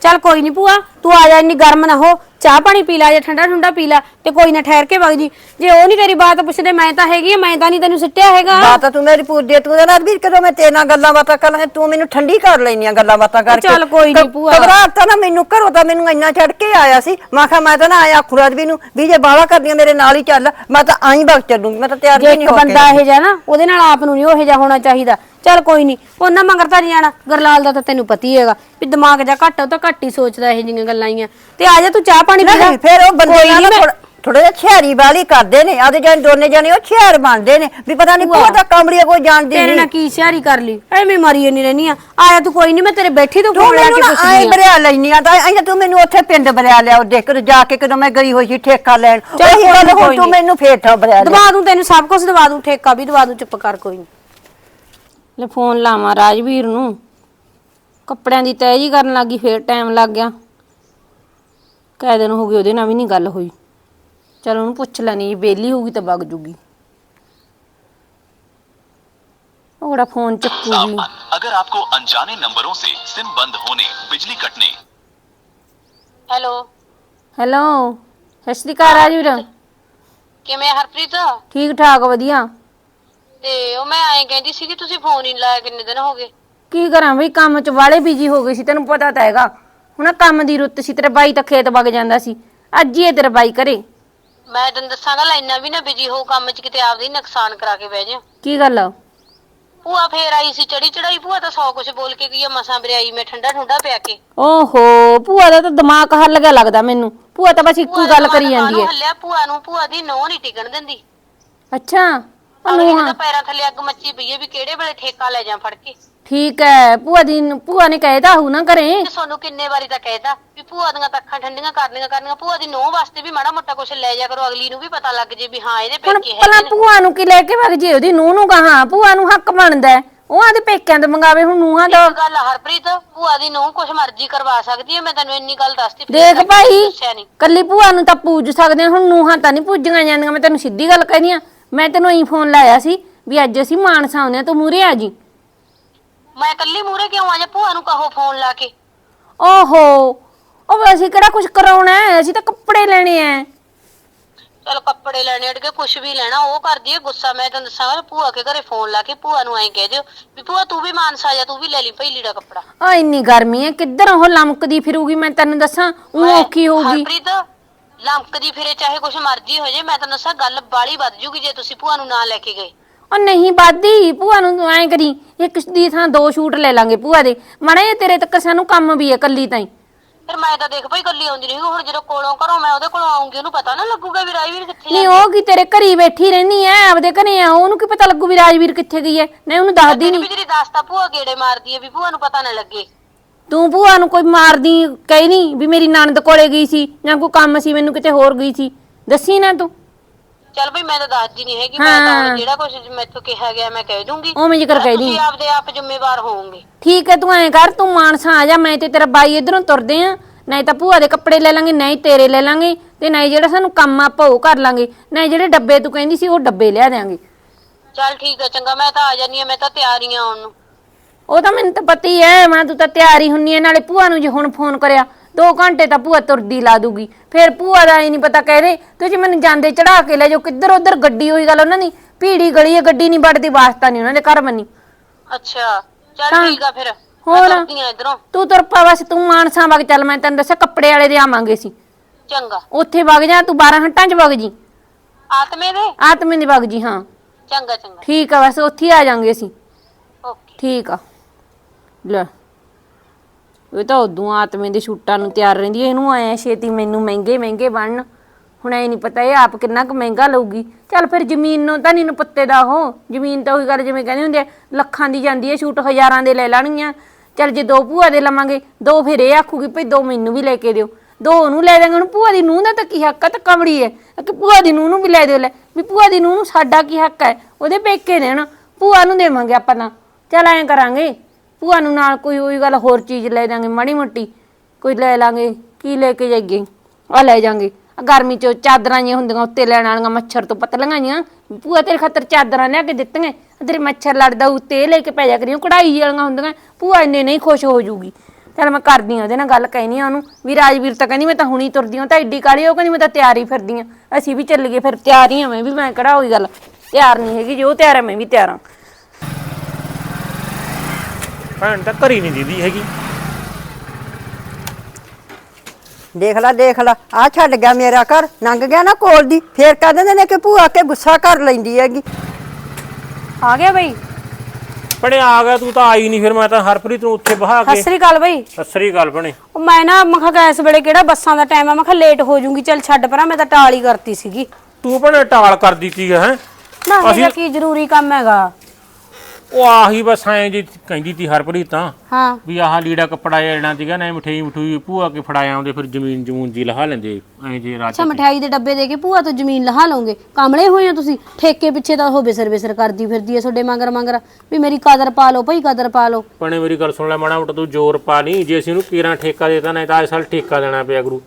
ਚੱਲ ਕੋਈ ਨਹੀਂ ਭੂਆ ਤੂੰ ਆ ਜਾ ਇੰਨੀ ਗਰਮ ਨਾ ਹੋ। ਚਾਹ ਪਾਣੀ ਪੀ ਲੈ ਜਾਂ ਠੰਡਾ ਠੰਡਾ ਪੀ ਲੈ ਤੇ ਕੋਈ ਨਾ ਠਹਿਰ ਕੇ ਵਗ ਜੀ। ਜੇ ਉਹ ਨਹੀਂ ਤੇਰੀ ਬਾਤ ਪੁੱਛਦੇ ਮੈਂ ਤਾਂ ਹੈਗੀ ਆ ਮੈਂ ਤਾਂ ਨਹੀਂ ਤੈਨੂੰ ਸਿੱਟਿਆ ਹੈਗਾ। ਬਾਤ ਤੂੰ ਮੇਰੀ ਪੂਰੀ ਤੂੰ ਇਹਦੇ ਨਾਲ ਵੀ ਕਦੋਂ ਮੈਂ ਤੇਰੇ ਨਾਲ ਗੱਲਾਂ ਬਾਤਾਂ ਕਰ ਲਾਂ ਤੂੰ ਮੈਨੂੰ ਠੰਡੀ ਕਰ ਲੈਨੀਆਂ ਗੱਲਾਂ ਬਾਤਾਂ ਕਰਕੇ। ਚੱਲ ਕੋਈ ਨੀ ਭੂਆ। ਘਬਰਾਹਟ ਤਾਂ ਨਾ ਮੈਨੂੰ ਘਰੋਂ ਤਾਂ ਮੈਨੂੰ ਇੰਨਾ ਚੜ ਕੇ ਆਇਆ ਸੀ। ਮੈਂ ਕਿਹਾ ਮੈਂ ਤਾਂ ਨਾ ਆਇਆ ਖੁਰਾਜ ਵੀ ਨੂੰ ਵੀ ਜੇ ਬਾਵਾ ਕਰਦੀਆਂ ਮੇਰੇ ਨਾਲ ਹੀ ਚੱਲ ਮੈਂ ਤਾਂ ਆਈ ਵਗ ਚੱਲੂੰਗੀ ਮੈਂ ਤਾਂ ਤਿਆਰ ਜੇ ਵੀ ਇੱਕ ਨਹੀਂ ਹੋ ਕੇ ਬੰਦਾ ਇਹ ਜਾ ਨਾ ਉਹਦੇ ਨਾਲ ਆਪ ਨੂੰ ਨਹੀਂ ਉਹ ਜਿਹਾ ਹੋਣਾ ਚਾਹੀਦਾ। ਚੱਲ ਕੋਈ ਨਹੀਂ ਉਹਨਾਂ ਮੰਗਰ ਤਾਂ ਨਹੀਂ ਜਾਣਾ ਗਰਲਾਲ ਦਾ ਤਾਂ ਤੈਨੂੰ ਪਤੀ ਹੈਗਾ। ਵੀ ਦਿਮਾਗ ਜਾ ਘੱਟ ਉਹ ਤਾਂ ਘੱਟ ਹੀ ਸੋਚਦਾ ਇਹ ਜਿਹੀਆਂ ਗੱਲਾਂ ਹੀ ਆ ਤੇ ਆ ਜਾ ਤੂੰ ਚਾਹ ਪਾਣੀ ਪੀ ਲੈ। ਨਹੀਂ ਫਿਰ ਉਹ ਬੰਦੇ ਕੋਈ ਨਾਲ ਨੀ ਮੈਂ- ਥੋੜਾ ਜਿਹਾ ਛਿਆਰੀ ਵਾਲੀ ਕਰਦੇ ਨੇ। ਆਦੇ ਜਾਨ ਦੋਨੇ ਜਾਣੇ ਉਹ ਛਿਆਰ ਬਣਦੇ ਨੇ। ਵੀ ਪਤਾ ਨਹੀਂ ਭੂਆ, ਕੋਈ ਤਾਂ ਕਮਲੀਆ ਕੋਈ ਜਾਣਦੀ ਤੇਰੇ ਨਹੀਂ ਨਾਲ ਕੀ ਸਿਆਰੀ ਕਰ ਲਈ? ਐਵੇਂ ਮਾਰੀ ਨਹੀਂ ਰਹਿਨੀ ਆ। ਆਇਆ ਤੂੰ ਕੋਈ ਨਹੀਂ ਮੈਂ ਤੇਰੇ ਬੈਠੀ ਤੋਂ ਤੂੰ ਫੋਨ ਲਾ ਮੈਨੂੰ ਕੇ ਨਾ ਪੁੱਛਦੀ ਆ। ਬਰਿਆ ਲੈਨੀ ਆ ਤਾਂ ਐਂ ਤੂੰ ਮੈਨੂੰ ਉੱਥੇ ਪਿੰਡ ਬਰਿਆ ਲਿਆ ਉਹ ਦੇਖ ਜਾ ਕੇ ਕਦੋਂ ਮੈਂ ਗਈ ਹੋਈ ਸੀ ਠੇਕਾ ਲੈਣ। ਚੱਲ ਉਹੀ ਕੋਈ ਗੱਲ ਨੀ, ਹੁਣ ਕੋਈ ਤੂੰ ਨੀ। ਮੈਨੂੰ ਫੇਰ ਠਾ ਬਰਿਆ ਲਿਆ। ਦਵਾ ਦੂੰ ਤੈਨੂੰ ਸਭ ਕੁਝ ਦਵਾ ਦੂੰ ਠੇਕਾ ਵੀ ਦਵਾ ਦੂੰ ਚੁੱਪ ਕਰ ਕੋਈ ਨਹੀਂ ਲੈ ਫੋਨ ਲਾਵਾਂ ਰਾਜਵੀਰ ਨੂੰ। ਕੱਪੜਿਆਂ ਦੀ ਤੈਅ ਜੀ ਕਰਨ ਲੱਗੀ ਫੇਰ ਟਾਈਮ ਲੱਗ ਗਿਆ। ਕਾਹ ਦਿਨ ਹੋ ਗਏ ਉਹਦੇ ਨਾਲ ਵੀ ਨਹੀਂ ਗੱਲ ਹੋਈ ਚਲ ਉਹਨੂੰ ਪੁੱਛ ਲੈਣੀ ਜੀ ਬੇਲੀ ਹੋਊਗੀ ਤਾਂ ਵਗ ਜੂਗੀ ਉਹੜਾ ਫੋਨ ਚੱਕੂਗੀ सावधान अगर आपको अनजाने नंबरों से सिम बंद होने बिजली कटने ਹੈਲੋ ਹੈਲੋ ਸਤਿ ਸ਼੍ਰੀ ਅਕਾਲ ਰਾਜਵੀਰ ਕਿਵੇਂ ਆ ਹਰਪ੍ਰੀਤ ਠੀਕ ਠਾਕ ਵਧੀਆ ਤੇ ਉਹ ਮੈਂ ਐਂ ਕਹਿੰਦੀ ਸੀ ਕਿ ਤੁਸੀਂ ਫੋਨ ਹੀ ਨੀ ਲਾਇਆ ਕਿੰਨੇ ਦਿਨ ਹੋ ਗਏ ਕੀ ਕਰਾਂ ਬਈ ਕੰਮ 'ਚ ਵਾਲੇ ਬਿਜੀ ਹੋ ਗਏ ਸੀ ਤੈਨੂੰ ਪਤਾ ਤਾਂ ਹੈਗਾ ਹੁਣ ਆਹ ਕੰਮ ਦੀ ਰੁੱਤ ਸੀ ਤੇਰੇ ਬਾਈ ਤਾਂ ਖੇਤ ਵਗ ਜਾਂਦਾ ਸੀ। ਅੱਜ ਹੀ ਇਹ ਤੇਰਾ ਬਾਈ ਕਰੇ। ਮੈਂ ਤੈਨੂੰ ਦੱਸਾਂਗਾ ਲਾਈਨਾਂ ਵੀ ਨਾ ਬਿਜ਼ੀ ਹੋ ਕੰਮ 'ਚ ਕਿਤੇ ਆਪਦੇ ਹੀ ਨੁਕਸਾਨ ਕਰਾ ਕੇ ਬਹਿ ਜਾ। ਕੀ ਗੱਲ? ਆ? ਭੂਆ ਫੇਰ ਆਈ ਸੀ ਚੜੀ ਚੜਾਈ ਭੂਆ ਤਾਂ ਸੌ ਕੁਛ ਬੋਲ ਕੇ ਗਈ ਆ ਮਸਾਂ ਬਰਿਆਈ ਮੈਂ ਠੰਡਾ ਠੰਡਾ ਪਿਆ ਕੇ। ਓਹੋ ਭੂਆ ਦਾ ਤਾਂ ਦਿਮਾਗ ਹੱਲ ਗਿਆ ਲੱਗਦਾ ਮੈਨੂੰ। ਭੂਆ ਤਾਂ ਬਸ ਇੱਕੋ ਗੱਲ ਕਰੀ ਜਾਂਦੀ ਹੈ। ਹੱਲਿਆ? ਭੂਆ ਨੂੰ ਭੂਆ ਦੀ ਨੋਹ ਨਹੀਂ ਟਿਕਣ ਦਿੰਦੀ। ਅੱਛਾ ਅਗਲੇ ਤਾਂ ਪੈਰਾਂ ਥੱਲੇ ਅੱਗ ਮੱਚੀ ਪਈ ਹੈ ਵੀ ਕਿਹੜੇ ਵੇਲੇ ਠੇਕਾ ਲੈ ਜਾ ਫੜ ਕੇ। ਠੀਕ ਹੈ ਭੂਆ ਦੀ ਭੂਆ ਨੇ ਕਹਿਦਾ ਹੂ ਨਾ ਕਰੇ ਤੇ ਤੁਹਾਨੂੰ ਕਿੰਨੇ ਵਾਰੀ ਤਾਂ ਕਹਿਦਾ ਵੀ ਭੂਆ ਦੀਆਂ ਤਾਂ ਅੱਖਾਂ ਠੰਡੀਆਂ ਕਰਨੀਆਂ ਕਰਨੀਆਂ ਭੂਆ ਦੀ ਨੋਹ ਵਾਸਤੇ ਵੀ ਮਾੜਾ ਮੋਟਾ ਕੁਛ ਲੈ ਜਾ ਕਰੋ ਅਗਲੀ ਨੂੰ ਵੀ ਪਤਾ ਲੱਗ ਜੇ ਵੀ ਹਾਂ ਇਹਦੇ ਹੁਣ ਪੇਕੇ ਭਲਾ ਹੈਗੇ ਨੇ। ਭੂਆ ਨੂੰ ਕੀ ਲੈ ਕੇ ਵਗ ਜੇ ਉਹਦੀ ਨੂੰਹ ਨੂੰ ਕਹਾ? ਭੂਆ ਨੂੰ ਹੱਕ ਬਣਦਾ ਹੈ। ਉਹ ਆਦੇ ਪੇਕਿਆਂ ਤੋਂ ਮੰਗਾਵੇ ਹੁਣ ਨੂੰਹਾਂ ਦਾ ਇੱਕ ਗੱਲ ਆ ਹਰਪ੍ਰੀਤ ਭੂਆ ਦੀ ਨੂੰ ਕੁਛ ਮਰਜ਼ੀ ਕਰਵਾ ਸਕਦੀ ਹੈ ਮੈਂ ਤੈਨੂੰ ਇੰਨੀ ਗੱਲ ਦੱਸਤੀ ਫਿਰ ਦੇਖ ਤੱਕ ਭਾਈ ਦੱਸਿਆ ਕੱਲੀ ਭੂਆ ਨੂੰ ਤਾਂ ਪੂਜ ਸਕਦੇ ਹਾਂ, ਹੁਣ ਨੂੰਹਾਂ ਤਾਂ ਨਹੀਂ ਪੂਜੀਆਂ ਜਾਂਦੀਆਂ ਮੈਂ ਤੈਨੂੰ ਸਿੱਧੀ ਗੱਲ ਕਹਿੰਦੀ ਆ। ਮੈਂ ਤੈਨੂੰ ਇਹੀ ਫੋਨ ਲਾਇਆ ਸੀ ਵੀ ਅੱਜ ਅਸੀਂ ਮਾਨਸਾ ਆਉਂਦੇ ਆ ਤੂੰ ਮੂਰੇ ਆ ਜੀ। ਮੈਂ ਕੱਲੀ ਮੂਰੇ ਕਿਉਂ ਆ? ਜਾ ਭੂਆ ਨੂੰ ਕਹੋ ਫੋਨ ਲਾ ਕੇ। ਓਹੋ ਉਹ ਅਸੀਂ ਕਿਹੜਾ ਕੁਝ ਕਰਾਉਣਾ ਹੈ? ਅਸੀਂ ਤਾਂ ਕੱਪੜੇ ਲੈਣੇ ਆ ਚਲ ਕੱਪੜੇ ਲੈਣੇ ਅੜ ਕੇ ਕੁਛ ਵੀ ਲੈਣਾ ਉਹ ਕਰਦੀ ਹੈ ਗੁੱਸਾ। ਮੈਂ ਤੈਨੂੰ ਦੱਸਾਂਗਾ ਭੂਆ ਕੇ ਘਰੇ ਫੋਨ ਲਾ ਕੇ ਭੂਆ ਨੂੰ ਐਂ ਕਹਿ ਦਿਓ ਵੀ ਭੂਆ ਤੂੰ ਵੀ ਮਾਨਸਾ ਜਾ ਤੂੰ ਵੀ ਲੈ ਲਈ ਭਈ ਲੀੜਾ ਕੱਪੜਾ। ਆ ਇੰਨੀ ਗਰਮੀ ਹੈ ਕਿੱਧਰ ਉਹ ਲਮਕਦੀ ਫਿਰੂਗੀ? ਮੈਂ ਤੈਨੂੰ ਦੱਸਾਂ ਉਹ ਔਖੀ ਹੋਊਗੀ। ਹਰਪ੍ਰੀਤ ਲੰਕਦੀ ਫਿਰੇ ਚਾਹੇ ਕੁਛ ਮਰਜ਼ੀ ਹੋ ਜੇ ਮੈਂ ਤੈਨੂੰ ਦੱਸਾਂ ਗੱਲ ਬਾਲੀ ਵੱਧ ਜੂਗੀ ਜੇ ਤੁਸੀਂ ਭੂਆ ਨੂੰ ਨਾ ਲੈ ਕੇ ਗਏ। ਉਹ ਨਹੀਂ ਬਾਦੀ ਭੂਆ ਨੂੰ ਐਂ ਕਰੀ ਇੱਕ ਦੀ ਥਾਂ ਦੋ ਸ਼ੂਟ ਲੈ ਲਾਂਗੇ ਭੂਆ ਦੇ। ਮੜੇ ਤੇਰੇ ਤੱਕ ਸਾਨੂੰ ਕੰਮ ਵੀ ਹੈ ਕੱਲੀ ਤਾਈ। ਫਿਰ ਮੈਂ ਤਾਂ ਦੇਖ ਭਈ ਕੱਲੀ ਆਉਂਦੀ ਨਹੀਂ ਹੁਣ ਜਦੋਂ ਕੋਲੋਂ ਘਰੋਂ ਮੈਂ ਉਹਦੇ ਕੋਲੋਂ ਆਉਂਗੀ ਉਹਨੂੰ ਪਤਾ ਨਾ ਲੱਗੂਗਾ ਵੀ ਰਾਜਵੀਰ ਕਿੱਥੇ ਨਹੀਂ ਉਹ ਕੀ ਤੇਰੇ ਘਰੀ ਬੈਠੀ ਰਹਿਨੀ ਐ ਆਪਦੇ ਘਰੇ ਆ ਉਹਨੂੰ ਕੀ ਪਤਾ ਲੱਗੂ ਵੀ ਰਾਜਵੀਰ ਕਿੱਥੇ ਗਈ ਐ। ਨਹੀਂ ਉਹਨੂੰ ਦੱਸਦੀ ਨਹੀਂ ਵੀ ਤੇਰੀ ਦੱਸਤਾ ਭੂਆ ਗੇੜੇ ਮਾਰਦੀ ਹੈ ਵੀ ਭੂਆ ਨੂੰ ਪਤਾ ਨਾ ਲੱਗੇ। ਤੂੰ ਭੂਆ ਨੂੰ ਕੋਈ ਮਾਰਦੀ ਕਹੀ ਨਹੀਂ ਵੀ ਮੇਰੀ ਨਣਦ ਕੋਲੇ ਗਈ ਸੀ ਜਾਂ ਕੋਈ ਕੰਮ ਸੀ ਮੈਨੂੰ ਕਿਤੇ ਹੋਰ ਗਈ ਸੀ। ਦੱਸੀ ਨਾ ਤੂੰ। ਚੱਲ ਭਈ ਮੈਂ ਤਾਂ ਦੱਸਦੀ ਨਹੀਂ ਹੈਗੀ ਮੈਂ ਤਾਂ ਹੁਣ ਜਿਹੜਾ ਕੁਝ ਮੈਥੋਂ ਕਿਹਾ ਗਿਆ ਮੈਂ ਕਹਿ ਦੂੰਗੀ। ਉਵੇਂ ਜ਼ਿਕਰ ਕਹਿ ਦੀ। ਤੁਸੀਂ ਆਪਦੇ ਆਪ ਜ਼ਿੰਮੇਵਾਰ ਹੋਵੋਗੇ। ਠੀਕ ਐ ਤੂੰ ਐਂ ਕਰ ਤੂੰ ਮਾਨਸਾ ਆ ਜਾ ਮੈਂ ਤੇ ਤੇਰਾ ਬਾਈ ਇਧਰੋਂ ਤੁਰਦੇ ਆ। ਨਹੀਂ ਤਾਂ ਭੂਆ ਦੇ ਕੱਪੜੇ ਲੈ ਲਾਂਗੇ ਨਹੀਂ ਤੇਰੇ ਲੈ ਲਾਂਗੇ ਤੇ ਨਹੀਂ ਜਿਹੜਾ ਸਾਨੂੰ ਕੰਮ ਆਪਾਂ ਉਹ ਕਰ ਲਾਂਗੇ। ਨਹੀਂ ਜਿਹੜੇ ਡੱਬੇ ਤੂੰ ਕਹਿੰਦੀ ਸੀ ਉਹ ਡੱਬੇ ਲਿਆ ਦਿਆਂਗੇ। ਚੱਲ ਠੀਕ ਹੈ ਚੰਗਾ ਮੈਂ ਤਾਂ ਆ ਜਾਨੀ ਆ ਮੈਂ ਤਾਂ ਤਿਆਰ ਹੀ ਆ ਆਉਣ ਨੂੰ। ਉਹ ਤਾਂ ਮੈਨੂੰ ਤਾਂ ਪਤਾ ਹੀ ਐ ਮੈਂ ਤੂੰ ਤਾਂ ਤਿਆਰੀ ਹੁੰਨੀ ਐ ਨਾਲੇ ਭੂਆ ਨੂੰ ਜੇ ਹੁਣ ਫੋਨ ਕਰਿਆ। 2 ਘੰਟੇ ਤਾਂ ਭੂਆ ਤੁਰਦੀ ਲਾ ਦੂਗੀ। ਫਿਰ ਭੂਆ ਦਾ ਹੀ ਨਹੀਂ ਪਤਾ ਕਹਦੇ ਤੁਸੀਂ ਮੈਨੂੰ ਜਾਂਦੇ ਚੜਾ ਕੇ ਲੈ ਜਾਓ ਕਿੱਧਰ ਉੱਧਰ ਗੱਡੀ ਹੋਈ ਗੱਲ ਉਹਨਾਂ ਦੀ? ਭੀੜੀ ਗਲੀ ਐ ਗੱਡੀ ਨਹੀਂ ਵੜਦੀ ਵਾਸਤਾ ਨਹੀਂ ਉਹਨਾਂ ਦੇ ਘਰ ਬੰਨੀ। ਅੱਛਾ ਚੱਲ ਤਾਂ- ਠੀਕ ਆ ਫਿਰ। ਹੋਰ? ਮੈਂ ਤੁਰਦੀ ਆ ਇਧਰੋਂ। ਤੂੰ ਤੁਰ ਪਾ ਬਸ ਤੂੰ ਮਾਨਸਾ ਵਗ ਚੱਲ ਮੈਂ ਤੈਨੂੰ ਦੱਸਿਆ ਕੱਪੜੇ ਵਾਲੇ ਦੇ ਆਵਾਂਗੇ ਸੀ ਚੰਗਾ। ਉੱਥੇ ਵਗ ਜਾ ਤੂੰ 12 ਘੰਟਾਂ ਚ ਵਗ ਜੀ। ਆਤਮੇ ਦੇ? ਆਤਮੇ ਦੀ ਵਗ ਜੀ ਹਾਂ। ਚੰਗਾ ਚੰਗਾ। ਠੀਕ ਆ ਬਸ ਉੱਥੇ ਹੀ ਆ ਜਾਾਂਗੇ ਅਸੀਂ। ਓਕੇ। ਠੀਕ ਆ। ਲੈ। ਇਹ ਤਾਂ ਉਦੋਂ ਆਤਮੇ ਦੇ ਛੁੱਟਾਂ ਨੂੰ ਤਿਆਰ ਰਹਿੰਦੀ ਐ ਇਹਨੂੰ ਆਇਆ ਛੇਤੀ ਮੈਨੂੰ ਮਹਿੰਗੇ ਮਹਿੰਗੇ ਬਣਨ। ਹੁਣ ਐ ਨਹੀਂ ਪਤਾ ਇਹ ਆਪ ਕਿੰਨਾ ਕੁ ਮਹਿੰਗਾ ਲਊਗੀ। ਚੱਲ ਫਿਰ ਜ਼ਮੀਨ ਨੂੰ ਤਾਂ ਨਹੀਂ ਨੂੰ ਪੱਤੇ ਦਾ ਉਹ। ਜ਼ਮੀਨ ਤਾਂ ਉਹੀ ਗੱਲ ਜਿਵੇਂ ਕਹਿੰਦੇ ਹੁੰਦੇ ਆ, ਲੱਖਾਂ ਦੀ ਜਾਂਦੀ ਐ ਛੂਟ ਹਜ਼ਾਰਾਂ ਦੇ ਲੈ ਲੈਣਗੀਆਂ। ਚੱਲ ਜੇ ਦੋ ਭੂਆ ਦੇ ਲਵਾਂਗੇ ਦੋ ਫਿਰ ਇਹ ਆਖੂਗੀ ਭਈ ਦੋ ਮੈਨੂੰ ਵੀ ਲੈ ਕੇ ਦਿਓ। ਦੋ ਉਹਨੂੰ ਲੈ ਦਾਂਗੇ ਹੁਣ ਭੂਆ ਦੀ ਨੂੰਹ ਦਾ ਤਾਂ ਕੀ ਹੱਕ ਆ ਤਾਂ ਕਮੜੀ ਐ ਕਿ ਭੂਆ ਦੀ ਨੂੰਹ ਨੂੰ ਵੀ ਲੈ ਦਿਓ ਲੈ। ਵੀ ਭੂਆ ਦੀ ਨੂੰਹ ਨੂੰ ਸਾਡਾ ਕੀ ਹੱਕ ਹੈ ਉਹਦੇ ਪੇਕੇ ਦੇਣ। ਭੂਆ ਨੂੰ ਦੇਵਾਂਗੇ ਆਪਾਂ ਤਾਂ। ਚੱਲ ਐਂ ਕਰਾਂਗੇ। ਭੂਆ ਨੂੰ ਨਾਲ ਕੋਈ ਉਹੀ ਗੱਲ ਹੋਰ ਚੀਜ਼ ਲੈ ਜਾਾਂਗੇ, ਮਾੜੀ ਮੋਟੀ ਕੋਈ ਲੈ ਲਾਂਗੇ, ਕੀ ਲੈ ਕੇ ਜਾਈਏ? ਆ ਲੈ ਜਾਾਂਗੇ। ਗਰਮੀ ਚ ਚਾਦਰਾਂ ਜਿਹੀਆਂ ਹੁੰਦੀਆਂ ਉੱਤੇ ਲੈਣ ਵਾਲੀਆਂ ਮੱਛਰ ਤੋਂ ਪਤਲੀਆਂ ਜੀਆਂ ਭੂਆ ਤੇਰੇ ਖਾਤਰ ਚਾਦਰਾਂ ਲਿਆ ਕੇ ਦਿੱਤੀਆਂ, ਤੇਰੇ ਮੱਛਰ ਲੜਦਾ ਉੱਤੇ ਲੈ ਕੇ ਪੈ ਜਾ ਕਰੀਓ ਕਢਾਈ ਵਾਲੀਆਂ ਹੁੰਦੀਆਂ। ਭੂਆ ਇੰਨੇ ਨਹੀਂ ਖੁਸ਼ ਹੋ ਜੂਗੀ। ਚਲ ਮੈਂ ਕਰਦੀ ਆ ਉਹਦੇ ਨਾਲ ਗੱਲ, ਕਹਿਨੀ ਆ ਉਹਨੂੰ ਵੀ ਰਾਜਵੀਰ ਤਾਂ ਕਹਿੰਦੀ ਮੈਂ ਤਾਂ ਹੁਣੀ ਤੁਰਦੀ ਹਾਂ ਤਾਂ ਐਡੀ ਕਾਲੀ ਉਹ ਕਹਿੰਦੀ ਮੈਂ ਤਾਂ ਤਿਆਰ ਹੀ ਫਿਰਦੀ ਆ ਅਸੀਂ ਵੀ ਚੱਲੀਏ ਫਿਰ, ਤਿਆਰ ਹੀ ਆ ਮੈਂ ਵੀ, ਮੈਂ ਕਿਹੜਾ ਹੋਈ ਗੱਲ, ਤਿਆਰ ਨਹੀਂ ਹੈਗੀ, ਜੋ ਤਿਆਰ ਆ ਮੈਂ ਵੀ ਤਿਆਰ ਆ ਭੈਣ ਤਾਂ ਘਰੀ ਨਹੀਂ ਦੀਦੀ ਹੈਗੀ। ਦੇਖ ਲੈ ਦੇਖ ਲੈ ਆ ਛੱਡ ਗਿਆ ਮੇਰਾ ਘਰ ਲੰਘ ਗਿਆ ਨਾ ਕੋਲ ਦੀ ਫੇਰ ਕਹਿ ਦਿੰਦੇ ਨੇ ਕਿ ਭੂਆ ਕੇ ਗੁੱਸਾ ਕਰ ਲੈਂਦੀ ਹੈਗੀ। ਆ ਗਿਆ ਬਈ? ਭਣੇ ਆ ਗਿਆ ਤੂੰ ਤਾਂ ਆਈ ਨਹੀਂ ਫਿਰ ਮੈਂ ਤਾਂ ਹਰਪ੍ਰੀਤ ਨੂੰ ਉੱਥੇ ਬਹਾ ਸਤਿ ਕੇ ਸ੍ਰੀ ਅਕਾਲ ਬਈ। ਸਤਿ ਸ੍ਰੀ ਅਕਾਲ ਭਣੇ। ਉਹ ਮੈਂ ਨਾ ਮੈਂ ਕਿਹਾ ਇਸ ਵੇਲੇ ਕਿਹੜਾ ਬੱਸਾਂ ਦਾ ਟਾਈਮ ਆ ਮੈਂ ਕਿਹਾ ਲੇਟ ਹੋ ਜਾਊਂਗੀ ਚੱਲ ਛੱਡ ਪਰਾਂ ਮੈਂ ਤਾਂ ਟਾਲ ਹੀ ਕਰਤੀ ਸੀਗੀ। ਤੂੰ ਭਣੇ ਟਾਲ ਕਰ ਦਿੱਤੀ ਹੈ ਨਾ ਇਹਦਾ ਕੀ ਜ਼ਰੂਰੀ ਕੰਮ ਹੈਗਾ? ਉਹ ਆਹੀ ਬਸ ਐਂ ਜੀ ਕਹਿੰਦੀ ਤੀ ਹਰਪ੍ਰੀਤ ਤਾਂ ਹਾਂ। ਵੀ ਆਹ ਲੀੜਾ ਕੱਪੜਾ ਜਿਹੜਾ ਸੀਗਾ ਨਾ ਮਠਿਆਈ ਮਠੂਈ ਭੂਆ ਕੇ ਫੜਾਇਆ ਆਉਂਦੇ ਫਿਰ ਜ਼ਮੀਨ ਜਮੂਨ ਜੀ ਲਹਾ ਲੈਂਦੇ ਐਂ ਜੇ ਰਾਜ ਅੱਛਾ ਮਠਿਆਈ ਦੇ ਡੱਬੇ ਦੇ ਕੇ ਭੂਆ ਤੋਂ ਜ਼ਮੀਨ ਲਹਾ ਲਓਗੇ? ਕਾਮਲੇ ਹੋਏ ਹੋ ਤੁਸੀਂ? ਠੇਕੇ ਪਿੱਛੇ ਤਾਂ ਉਹ ਬਿਸਰ ਬਿਸਰ ਕਰਦੀ ਫਿਰਦੀ ਐ ਤੁਹਾਡੇ ਮੰਗਰ ਮੰਗਰ। ਵੀ ਮੇਰੀ ਕਦਰ ਪਾ ਲਓ ਭਈ ਕਦਰ ਪਾ ਲਓ। ਭਣੇ ਮੇਰੀ ਗੱਲ ਸੁਣ ਲੈ ਮਾੜਾ ਮੋਟਾ ਤੂੰ ਜ਼ੋਰ ਪਾ ਨਹੀਂ ਜੇ ਅਸੀਂ ਉਹਨੂੰ ਕੀਰਾਂ ਠੇਕਾ ਦੇਤਾ ਨਹੀਂ ਤਾਂ ਇਸ ਸਾਲ ਠੇਕਾ ਦੇਣਾ ਪਿਆ ਗੁਰੂ